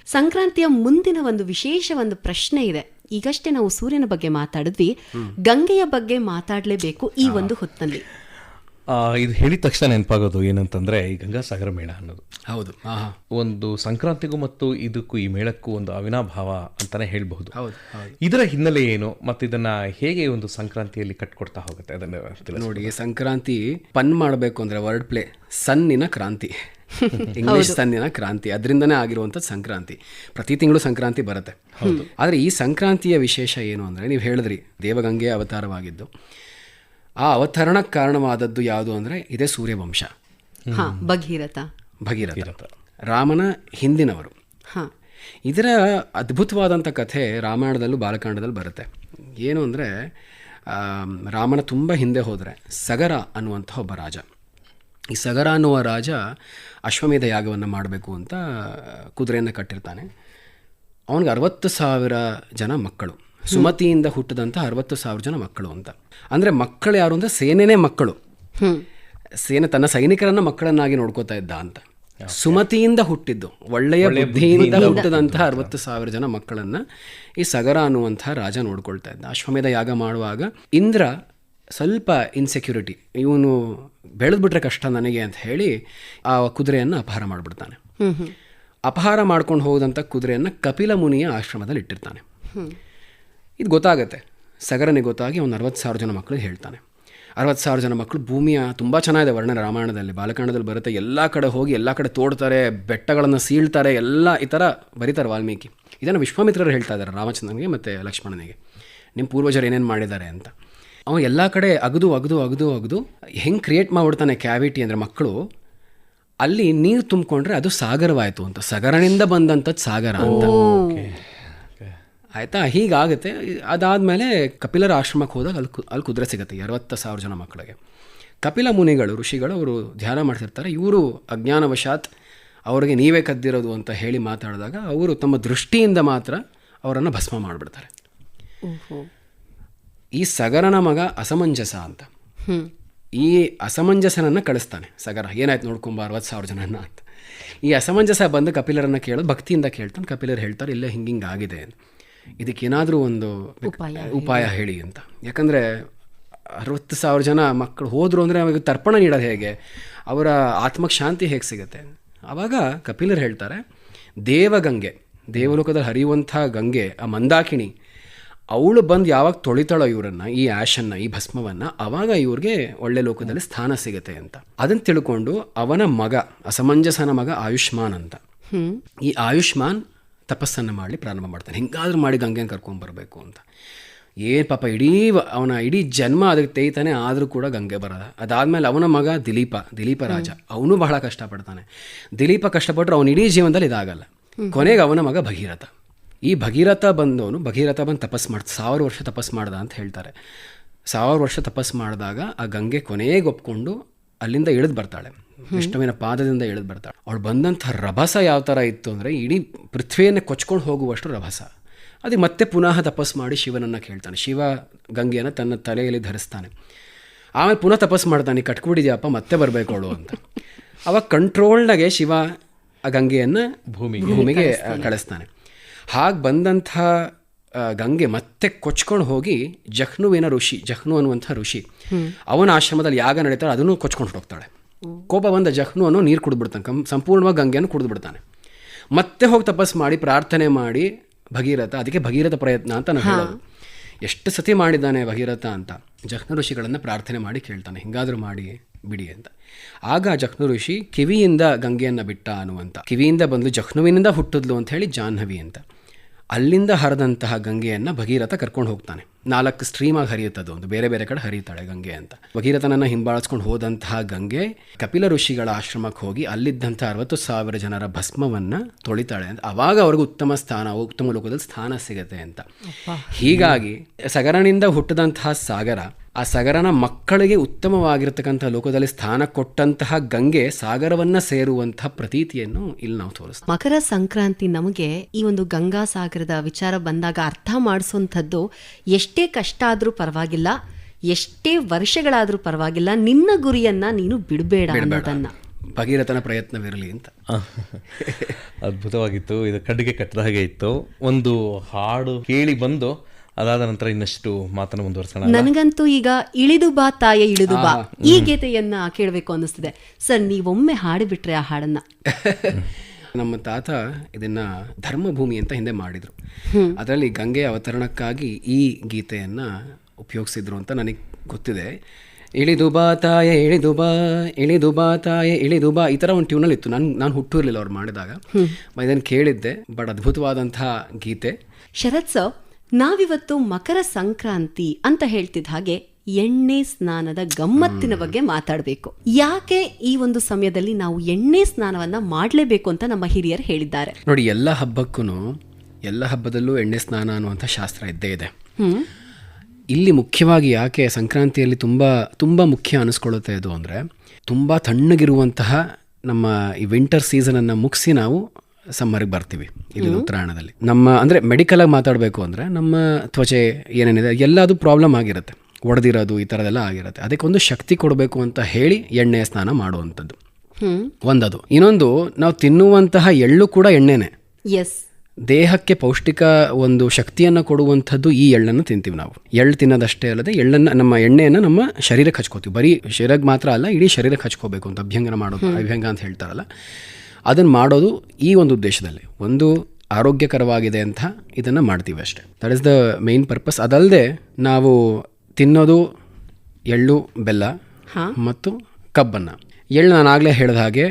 ಸಂಕ್ರಾಂತಿಯ ಮುಂದಿನ ಒಂದು ವಿಶೇಷ ಒಂದು ಪ್ರಶ್ನೆ ಇದೆ. ಈಗಷ್ಟೇ ನಾವು ಸೂರ್ಯನ ಬಗ್ಗೆ ಮಾತಾಡಿದ್ವಿ. ಗಂಗೆಯ ಬಗ್ಗೆ ಮಾತಾಡಲೇಬೇಕು ಈ ಒಂದು ಹೊತ್ತಿನಲ್ಲಿ ಆ, ಇದು ಹೇಳಿದ ತಕ್ಷಣ ನೆನಪಾಗೋದು ಏನಂತಂದ್ರೆ ಈ ಗಂಗಾ ಸಾಗರ ಮೇಳ ಅನ್ನೋದು. ಹೌದು. ಒಂದು ಸಂಕ್ರಾಂತಿಗೂ ಮತ್ತು ಇದಕ್ಕೂ ಈ ಮೇಳಕ್ಕೂ ಒಂದು ಅವಿನಾಭಾವ ಅಂತಾನೆ ಹೇಳಬಹುದು. ಹೌದು ಹೌದು. ಇದರ ಹಿನ್ನೆಲೆ ಏನು ಮತ್ತು ಇದನ್ನ ಹೇಗೆ ಒಂದು ಸಂಕ್ರಾಂತಿಯಲ್ಲಿ ಕಟ್ಕೊಡ್ತಾ ಹೋಗುತ್ತೆ ಅದನ್ನ. ನೋಡಿ ಸಂಕ್ರಾಂತಿ ಪನ್ ಮಾಡಬೇಕು ಅಂದ್ರೆ ವರ್ಡ್ ಪ್ಲೇ ಸನ್ನಿನ ಕ್ರಾಂತಿ. [LAUGHS] ಇಂಗ್ಲಿಷ್ ಸನ್ನಿನ ಕ್ರಾಂತಿ. ಅದರಿಂದನೇ ಆಗಿರುವಂಥದ್ದು ಸಂಕ್ರಾಂತಿ. ಪ್ರತಿ ತಿಂಗಳು ಸಂಕ್ರಾಂತಿ ಬರುತ್ತೆ. ಆದರೆ ಈ ಸಂಕ್ರಾಂತಿಯ ವಿಶೇಷ ಏನು ಅಂದರೆ ನೀವು ಹೇಳಿದ್ರಿ ದೇವಗಂಗೆ ಅವತಾರವಾಗಿದ್ದು. ಆ ಅವತರಣಕ್ಕೆ ಕಾರಣವಾದದ್ದು ಯಾವುದು ಅಂದರೆ ಇದೇ ಸೂರ್ಯವಂಶ. ಹಾ ಭಗೀರಥ. ಭಗೀರಥ. ರಾಮನ ಹಿಂದಿನವರು. ಹಾ. ಇದರ ಅದ್ಭುತವಾದಂಥ ಕಥೆ ರಾಮಾಯಣದಲ್ಲೂ ಬಾಲಕಾಂಡದಲ್ಲಿ ಬರುತ್ತೆ. ಏನು ಅಂದರೆ ರಾಮನ ತುಂಬ ಹಿಂದೆ ಹೋದರೆ ಸಗರ ಅನ್ನುವಂಥ ಒಬ್ಬ ರಾಜ. ಈ ಸಗರ ಅನ್ನುವ ರಾಜ ಅಶ್ವಮೇಧ ಯಾಗವನ್ನು ಮಾಡಬೇಕು ಅಂತ ಕುದುರೆಯನ್ನು ಕಟ್ಟಿರ್ತಾನೆ. ಅವನಿಗೆ ಅರವತ್ತು ಸಾವಿರ ಜನ ಮಕ್ಕಳು. ಸುಮತಿಯಿಂದ ಹುಟ್ಟಿದಂಥ ಅರವತ್ತು ಸಾವಿರ ಜನ ಮಕ್ಕಳು ಅಂತ. ಅಂದರೆ ಮಕ್ಕಳು ಯಾರು ಅಂದರೆ ಸೇನೆನೇ ಮಕ್ಕಳು. ಸೇನೆ ತನ್ನ ಸೈನಿಕರನ್ನ ಮಕ್ಕಳನ್ನಾಗಿ ನೋಡ್ಕೋತಾ ಇದ್ದ ಅಂತ. ಸುಮತಿಯಿಂದ ಹುಟ್ಟಿದ್ದು ಒಳ್ಳೆಯ ಬುದ್ಧಿಯಿಂದ ಹುಟ್ಟಿದಂತಹ ಅರವತ್ತು ಸಾವಿರ ಜನ ಮಕ್ಕಳನ್ನ ಈ ಸಗರ ಅನ್ನುವಂತಹ ರಾಜ ನೋಡ್ಕೊಳ್ತಾ ಇದ್ದ. ಅಶ್ವಮೇಧ ಯಾಗ ಮಾಡುವಾಗ ಇಂದ್ರ ಸ್ವಲ್ಪ ಇನ್ಸೆಕ್ಯೂರಿಟಿ ಇವನು ಬೆಳೆದ್ಬಿಟ್ರೆ ಕಷ್ಟ ನನಗೆ ಅಂತ ಹೇಳಿ ಆ ಕುದುರೆಯನ್ನು ಅಪಹಾರ ಮಾಡಿಬಿಡ್ತಾನೆ. ಅಪಹಾರ ಮಾಡ್ಕೊಂಡು ಹೋದಂಥ ಕುದುರೆಯನ್ನು ಕಪಿಲ ಮುನಿಯ ಆಶ್ರಮದಲ್ಲಿ ಇಟ್ಟಿರ್ತಾನೆ. ಇದು ಗೊತ್ತಾಗುತ್ತೆ. ಸಗರನಿಗೆ ಗೊತ್ತಾಗಿ ಒಂದು ಅರವತ್ತು ಸಾವಿರ ಜನ ಮಕ್ಕಳು ಹೇಳ್ತಾನೆ. ಅರವತ್ತು ಸಾವಿರ ಜನ ಮಕ್ಕಳು ಭೂಮಿಯ ತುಂಬ ಚೆನ್ನಾಗಿದೆ ವರ್ಣನೆ ರಾಮಾಯಣದಲ್ಲಿ. ಬಾಲಕಾಂಡದಲ್ಲಿ ಬರುತ್ತೆ. ಎಲ್ಲ ಕಡೆ ಹೋಗಿ ಎಲ್ಲ ಕಡೆ ತೋಡ್ತಾರೆ ಬೆಟ್ಟಗಳನ್ನು ಸೀಳ್ತಾರೆ ಎಲ್ಲ ಈ ಥರ ಬರೀತಾರೆ ವಾಲ್ಮೀಕಿ. ಇದನ್ನು ವಿಶ್ವಾಮಿತ್ರರು ಹೇಳ್ತಾ ಇದ್ದಾರೆ ರಾಮಚಂದ್ರನಿಗೆ ಮತ್ತು ಲಕ್ಷ್ಮಣನಿಗೆ. ನಿಮ್ಮ ಪೂರ್ವಜರು ಏನೇನು ಮಾಡಿದ್ದಾರೆ ಅಂತ. ಅವನು ಎಲ್ಲ ಕಡೆ ಅಗದು ಅಗದು ಅಗದು ಅಗದು ಹೆಂಗೆ ಕ್ರಿಯೇಟ್ ಮಾಡಿಬಿಡ್ತಾನೆ ಕ್ಯಾವಿಟಿ ಅಂದರೆ ಮಕ್ಕಳು ಅಲ್ಲಿ ನೀರು ತುಂಬಿಕೊಂಡ್ರೆ ಅದು ಸಾಗರವಾಯಿತು ಅಂತ. ಸಗರನಿಂದ ಬಂದಂಥದ್ದು ಸಾಗರ ಅಂತ. ಆಯಿತಾ? ಹೀಗಾಗುತ್ತೆ. ಅದಾದಮೇಲೆ ಕಪಿಲರ ಆಶ್ರಮಕ್ಕೆ ಹೋದಾಗ ಅಲ್ಲಿ ಕು ಅಲ್ಲಿ ಕುದುರೆ ಸಿಗುತ್ತೆ ಅರವತ್ತು ಸಾವಿರ ಜನ ಮಕ್ಕಳಿಗೆ. ಕಪಿಲ ಮುನಿಗಳು ಋಷಿಗಳು ಅವರು ಧ್ಯಾನ ಮಾಡ್ತಿರ್ತಾರೆ. ಇವರು ಅಜ್ಞಾನವಶಾತ್ ಅವರಿಗೆ ನೀವೇ ಕದ್ದಿರೋದು ಅಂತ ಹೇಳಿ ಮಾತಾಡಿದಾಗ ಅವರು ತಮ್ಮ ದೃಷ್ಟಿಯಿಂದ ಮಾತ್ರ ಅವರನ್ನು ಭಸ್ಮ ಮಾಡಿಬಿಡ್ತಾರೆ. ಈ ಸಗರನ ಮಗ ಅಸಮಂಜಸ ಅಂತ. ಈ ಅಸಮಂಜಸನನ್ನು ಕಳಿಸ್ತಾನೆ ಸಗರ. ಏನಾಯ್ತು ನೋಡ್ಕೊಂಬ ಅರವತ್ತು ಸಾವಿರ ಜನನ ಅಂತ. ಈ ಅಸಮಂಜಸ ಬಂದು ಕಪಿಲರನ್ನು ಕೇಳೋದು ಭಕ್ತಿಯಿಂದ ಕೇಳ್ತಾನೆ. ಕಪಿಲರು ಹೇಳ್ತಾರೆ ಇಲ್ಲೇ ಹಿಂಗೆ ಹಿಂಗೆ ಆಗಿದೆ ಇದಕ್ಕೇನಾದರೂ ಒಂದು ಉಪಾಯ ಹೇಳಿ. ಅಂತ. ಯಾಕಂದರೆ ಅರವತ್ತು ಸಾವಿರ ಜನ ಮಕ್ಕಳು ಹೋದರು ಅಂದರೆ ಅವಾಗ ತರ್ಪಣ ನೀಡೋದು ಹೇಗೆ? ಅವರ ಆತ್ಮಕ್ಕೆ ಶಾಂತಿ ಹೇಗೆ ಸಿಗುತ್ತೆ? ಆವಾಗ ಕಪಿಲರು ಹೇಳ್ತಾರೆ ದೇವಗಂಗೆ ದೇವಲೋಕದಲ್ಲಿ ಹರಿಯುವಂಥ ಗಂಗೆ ಆ ಮಂದಾಕಿಣಿ ಅವಳು ಬಂದು ಯಾವಾಗ ತೊಳಿತಾಳೋ ಇವರನ್ನು ಈ ಆ್ಯಶನ್ನು ಈ ಭಸ್ಮವನ್ನು ಆವಾಗ ಇವ್ರಿಗೆ ಒಳ್ಳೆ ಲೋಕದಲ್ಲಿ ಸ್ಥಾನ ಸಿಗುತ್ತೆ ಅಂತ. ಅದನ್ನು ತಿಳ್ಕೊಂಡು ಅವನ ಮಗ ಅಸಮಂಜಸನ ಮಗ ಆಯುಷ್ಮಾನ್ ಅಂತ. ಈ ಆಯುಷ್ಮಾನ್ ತಪಸ್ಸನ್ನು ಮಾಡಿ ಪ್ರಾರಂಭ ಮಾಡ್ತಾನೆ. ಹಿಂಗಾದರೂ ಮಾಡಿ ಗಂಗೆನ ಕರ್ಕೊಂಬರ್ಬೇಕು ಅಂತ. ಏನು ಪಾಪ ಇಡೀ ಅವನ ಇಡೀ ಜನ್ಮ ಅದಕ್ಕೆ ತೇಯ್ತಾನೆ ಆದರೂ ಕೂಡ ಗಂಗೆ ಬರೋದ ಅದಾದಮೇಲೆ ಅವನ ಮಗ ದಿಲೀಪ ದಿಲೀಪ ರಾಜ. ಅವನು ಬಹಳ ಕಷ್ಟಪಡ್ತಾನೆ. ದಿಲೀಪ ಕಷ್ಟಪಟ್ಟರು ಅವನ ಇಡೀ ಜೀವನದಲ್ಲಿ ಇದಾಗಲ್ಲ. ಕೊನೆಗೆ ಅವನ ಮಗ ಭಗೀರಥ. ಈ ಭಗೀರಥ ಬಂದವನು ಭಗೀರಥ ಬಂದು ತಪಸ್ ಮಾಡ್ದ ಸಾವಿರ ವರ್ಷ ತಪಸ್ ಮಾಡ್ದ ಅಂತ ಹೇಳ್ತಾರೆ. ಸಾವಿರ ವರ್ಷ ತಪಸ್ಸು ಮಾಡಿದಾಗ ಆ ಗಂಗೆ ಕೊನೆಗೆ ಒಪ್ಕೊಂಡು ಅಲ್ಲಿಂದ ಇಳಿದು ಬರ್ತಾಳೆ. ವಿಷ್ಣುವಿನ ಪಾದದಿಂದ ಇಳಿದು ಬರ್ತಾಳೆ. ಅವಳು ಬಂದಂಥ ರಭಸ ಯಾವ ಥರ ಇತ್ತು ಅಂದರೆ ಇಡೀ ಪೃಥ್ವಿಯನ್ನೇ ಕೊಚ್ಕೊಂಡು ಹೋಗುವಷ್ಟು ರಭಸ. ಅದಕ್ಕೆ ಮತ್ತೆ ಪುನಃ ತಪಸ್ ಮಾಡಿ ಶಿವನನ್ನು ಕೇಳ್ತಾನೆ. ಶಿವ ಗಂಗೆಯನ್ನು ತನ್ನ ತಲೆಯಲ್ಲಿ ಧರಿಸ್ತಾನೆ. ಆಮೇಲೆ ಪುನಃ ತಪಸ್ ಮಾಡ್ತಾನೆ ಕಟ್ಕೊಬಿಟ್ಟಿದ್ಯಪ್ಪ ಮತ್ತೆ ಬರಬೇಕು ಅವಳು ಅಂತ. ಅವಾಗ ಕಂಟ್ರೋಲ್ನಾಗೆ ಶಿವ ಆ ಗಂಗೆಯನ್ನು ಭೂಮಿ ಭೂಮಿಗೆ ಕಳಿಸ್ತಾನೆ. ಹಾಗೆ ಬಂದಂಥ ಗಂಗೆ ಮತ್ತೆ ಕೊಚ್ಕೊಂಡು ಹೋಗಿ ಜಹ್ನುವಿನ ಋಷಿ ಜಖ್ನು ಅನ್ನುವಂಥ ಋಷಿ. ಅವನ ಆಶ್ರಮದಲ್ಲಿ ಯಾಗ ನಡೀತಾಳೆ ಅದನ್ನು ಕೊಚ್ಕೊಂಡು ಹೋಗ್ತಾಳೆ. ಕೋಪ ಬಂದ ಜಹ್ನು ಅನ್ನೋ ನೀರು ಕುಡಿದ್ಬಿಡ್ತಾನೆ. ಕಂ ಸಂಪೂರ್ಣವಾಗಿ ಗಂಗೆಯನ್ನು ಕುಡಿದ್ಬಿಡ್ತಾನೆ. ಮತ್ತೆ ಹೋಗಿ ತಪಸ್ ಮಾಡಿ ಪ್ರಾರ್ಥನೆ ಮಾಡಿ ಭಗೀರಥ ಅದಕ್ಕೆ ಭಗೀರಥ ಪ್ರಯತ್ನ ಅಂತ ನಾನು ಹೇಳೋದು. ಎಷ್ಟು ಸತಿ ಮಾಡಿದ್ದಾನೆ ಭಗೀರಥ ಅಂತ? ಜಹ್ನ ಋಷಿಗಳನ್ನು ಪ್ರಾರ್ಥನೆ ಮಾಡಿ ಕೇಳ್ತಾನೆ ಹಿಂಗಾದರೂ ಮಾಡಿ ಬಿಡಿ ಅಂತ. ಆಗ ಜಹ್ನು ಋಷಿ ಕಿವಿಯಿಂದ ಗಂಗೆಯನ್ನು ಬಿಟ್ಟ ಅನ್ನುವಂಥ ಕಿವಿಯಿಂದ ಬಂದು ಜಹ್ನುವಿನಿಂದ ಹುಟ್ಟಿದ್ಲು ಅಂತ ಹೇಳಿ ಜಾಹ್ನವಿ ಅಂತ. ಅಲ್ಲಿಂದ ಹರಿದಂತಹ ಗಂಗೆಯನ್ನು ಭಗೀರಥ ಕರ್ಕೊಂಡು ಹೋಗ್ತಾನೆ. ನಾಲ್ಕು ಸ್ಟ್ರೀಮಾಗಿ ಹರಿಯುತ್ತದೆ ಒಂದು ಬೇರೆ ಬೇರೆ ಕಡೆ ಹರಿಯುತ್ತಾಳೆ ಗಂಗೆ ಅಂತ. ಭಗೀರಥನನ್ನು ಹಿಂಬಾಳಿಸ್ಕೊಂಡು ಹೋದಂತಹ ಗಂಗೆ ಕಪಿಲ ಋಷಿಗಳ ಆಶ್ರಮಕ್ಕೆ ಹೋಗಿ ಅಲ್ಲಿದ್ದಂಥ ಅರವತ್ತು ಸಾವಿರ ಜನರ ಭಸ್ಮವನ್ನು ತೊಳಿತಾಳೆ ಅಂತ. ಅವಾಗ ಅವ್ರಿಗೆ ಉತ್ತಮ ಸ್ಥಾನ ಉತ್ತಮ ಲೋಕದಲ್ಲಿ ಸ್ಥಾನ ಸಿಗುತ್ತೆ ಅಂತ. ಹೀಗಾಗಿ ಸಗರನಿಂದ ಹುಟ್ಟಿದಂತಹ ಸಾಗರ ಆ ಸಾಗರನ ಮಕ್ಕಳಿಗೆ ಉತ್ತಮವಾಗಿರ್ತಕ್ಕಂಥ ಲೋಕದಲ್ಲಿ ಸ್ಥಾನ ಕೊಟ್ಟಂತಹ ಗಂಗೆ ಸಾಗರವನ್ನ ಸೇರುವಂತಹ ಪ್ರತೀತಿಯನ್ನು ಇಲ್ಲಿ ನಾವು ತೋರಿಸ್ತೀವಿ. ಮಕರ ಸಂಕ್ರಾಂತಿ ನಮಗೆ ಈ ಒಂದು ಗಂಗಾ ಸಾಗರದ ವಿಚಾರ ಬಂದಾಗ ಅರ್ಥ ಮಾಡಿಸುವಂಥದ್ದು ಎಷ್ಟೇ ಕಷ್ಟ ಆದರೂ ಪರವಾಗಿಲ್ಲ ಎಷ್ಟೇ ವರ್ಷಗಳಾದರೂ ಪರವಾಗಿಲ್ಲ ನಿನ್ನ ಗುರಿಯನ್ನ ನೀನು ಬಿಡಬೇಡ ಅನ್ನೋದನ್ನ. ಭಗೀರಥನ ಪ್ರಯತ್ನವಿರಲಿ ಅಂತ. ಅದ್ಭುತವಾಗಿತ್ತು. ಇದು ಕಡ್ಡಿಗೆ ಕಟ್ಟದ ಹಾಗೆ ಇತ್ತು. ಒಂದು ಹಾಡು ಕೇಳಿ ಬಂದು ಅದಾದ ನಂತರ ಇನ್ನಷ್ಟು ಮಾತನ್ನು ಮುಂದುವರ್ಸೋಣ ನನಗಂತೂ ಈಗ ಇಳಿದು ಬಾ ತಾಯ ಇಳಿದು ಬಾ. ಈ ಗೀತೆಯನ್ನ ಕೇಳಬೇಕು ಅನ್ನಿಸ್ತಿದೆ. ಸರ್ ನೀವೊಮ್ಮೆ ಹಾಡಿಬಿಟ್ರೆ ಆ ಹಾಡನ್ನ. [LAUGHS] ನಮ್ಮ ತಾತ ಇದನ್ನ ಧರ್ಮಭೂಮಿ ಅಂತ ಹಿಂದೆ ಮಾಡಿದ್ರು. ಅದರಲ್ಲಿ ಗಂಗೆ ಅವತರಣಕ್ಕಾಗಿ ಈ ಗೀತೆಯನ್ನ ಉಪಯೋಗಿಸಿದ್ರು ಅಂತ ನನಗೆ ಗೊತ್ತಿದೆ. ಇಳಿದು ಬಾ ತಾಯ ಇಳಿದು ಬಾ ಇಳಿದು ಬಾ ತಾಯ ಇಳಿದು ಬಾ. ಈ ಥರ ಒಂದು ಟ್ಯೂನಲ್ಲಿ ಇತ್ತು ನಾನು ನಾನು ಹುಟ್ಟಿರಲಿಲ್ಲ ಅವ್ರು ಮಾಡಿದಾಗ. ಇದನ್ನು ಕೇಳಿದ್ದೆ. ಬಟ್ ಅದ್ಭುತವಾದಂತಹ ಗೀತೆ. ಶರತ್ ಸರ್ ನಾವಿವತ್ತು ಮಕರ ಸಂಕ್ರಾಂತಿ ಅಂತ ಹೇಳ್ತಿದ್ದ ಹಾಗೆ ಎಣ್ಣೆ ಸ್ನಾನದ ಗಮ್ಮತ್ತಿನ ಬಗ್ಗೆ ಮಾತಾಡಬೇಕು. ಯಾಕೆ ಈ ಒಂದು ಸಮಯದಲ್ಲಿ ನಾವು ಎಣ್ಣೆ ಸ್ನಾನವನ್ನ ಮಾಡಲೇಬೇಕು ಅಂತ ನಮ್ಮ ಹಿರಿಯರು ಹೇಳಿದ್ದಾರೆ. ನೋಡಿ ಎಲ್ಲ ಹಬ್ಬಕ್ಕೂ ಎಲ್ಲ ಹಬ್ಬದಲ್ಲೂ ಎಣ್ಣೆ ಸ್ನಾನ ಅನ್ನುವಂಥ ಶಾಸ್ತ್ರ ಇದ್ದೇ ಇದೆ. ಇಲ್ಲಿ ಮುಖ್ಯವಾಗಿ ಯಾಕೆ ಸಂಕ್ರಾಂತಿಯಲ್ಲಿ ತುಂಬ ತುಂಬ ಮುಖ್ಯ ಅನಿಸ್ಕೊಳ್ಳುತ್ತೆ ಅದು ಅಂದರೆ ತುಂಬ ತಣ್ಣಗಿರುವಂತಹ ನಮ್ಮ ಈ ವಿಂಟರ್ ಸೀಸನನ್ನು ಮುಗಿಸಿ ನಾವು ಸಮ್ಮರ್ಗೆ ಬರ್ತೀವಿ ಇಲ್ಲಿ ಉತ್ತರಾಯಣದಲ್ಲಿ. ನಮ್ಮ ಅಂದರೆ ಮೆಡಿಕಲಾಗಿ ಮಾತಾಡಬೇಕು ಅಂದರೆ ನಮ್ಮ ತ್ವಚೆ ಏನೇನಿದೆ ಎಲ್ಲ ಅದು ಪ್ರಾಬ್ಲಮ್ ಆಗಿರುತ್ತೆ. ಒಡೆದಿರೋದು ಈ ಥರದೆಲ್ಲ ಆಗಿರುತ್ತೆ. ಅದಕ್ಕೊಂದು ಶಕ್ತಿ ಕೊಡಬೇಕು ಅಂತ ಹೇಳಿ ಎಣ್ಣೆಯ ಸ್ನಾನ ಮಾಡುವಂಥದ್ದು. ಒಂದದು. ಇನ್ನೊಂದು ನಾವು ತಿನ್ನುವಂತಹ ಎಳ್ಳು ಕೂಡ ಎಣ್ಣೆನೆ. ಎಸ್ ದೇಹಕ್ಕೆ ಪೌಷ್ಟಿಕ ಒಂದು ಶಕ್ತಿಯನ್ನು ಕೊಡುವಂಥದ್ದು ಈ ಎಳ್ಳನ್ನು ತಿಂತೀವಿ ನಾವು. ಎಳ್ಳು ತಿನ್ನೋದಷ್ಟೇ ಅಲ್ಲದೆ ಎಳ್ಳನ್ನು ನಮ್ಮ ಎಣ್ಣೆಯನ್ನು ನಮ್ಮ ಶರೀರಕ್ಕೆ ಹಚ್ಕೋತೀವಿ. ಬರೀ ಶರೀರಕ್ಕೆ ಮಾತ್ರ ಅಲ್ಲ ಇಡೀ ಶರೀರಕ್ಕೆ ಹಚ್ಕೋಬೇಕು ಅಂತ ಅಭ್ಯಂಗನ ಮಾಡೋದು ಅಭ್ಯಂಗ ಅಂತ ಹೇಳ್ತಾರಲ್ಲ. ಅದನ್ನು ಮಾಡೋದು ಈ ಒಂದು ಉದ್ದೇಶದಲ್ಲಿ. ಒಂದು ಆರೋಗ್ಯಕರವಾಗಿದೆ ಅಂತ ಇದನ್ನು ಮಾಡ್ತೀವಿ ಅಷ್ಟೇ. That is the main purpose ಅದಲ್ಲದೆ ನಾವು ತಿನ್ನೋದು ಎಳ್ಳು ಬೆಲ್ಲ ಮತ್ತು ಕಬ್ಬನ್ನು. ಎಳ್ಳು ನಾನು ಆಗಲೇ ಹೇಳಿದ ಹಾಗೆ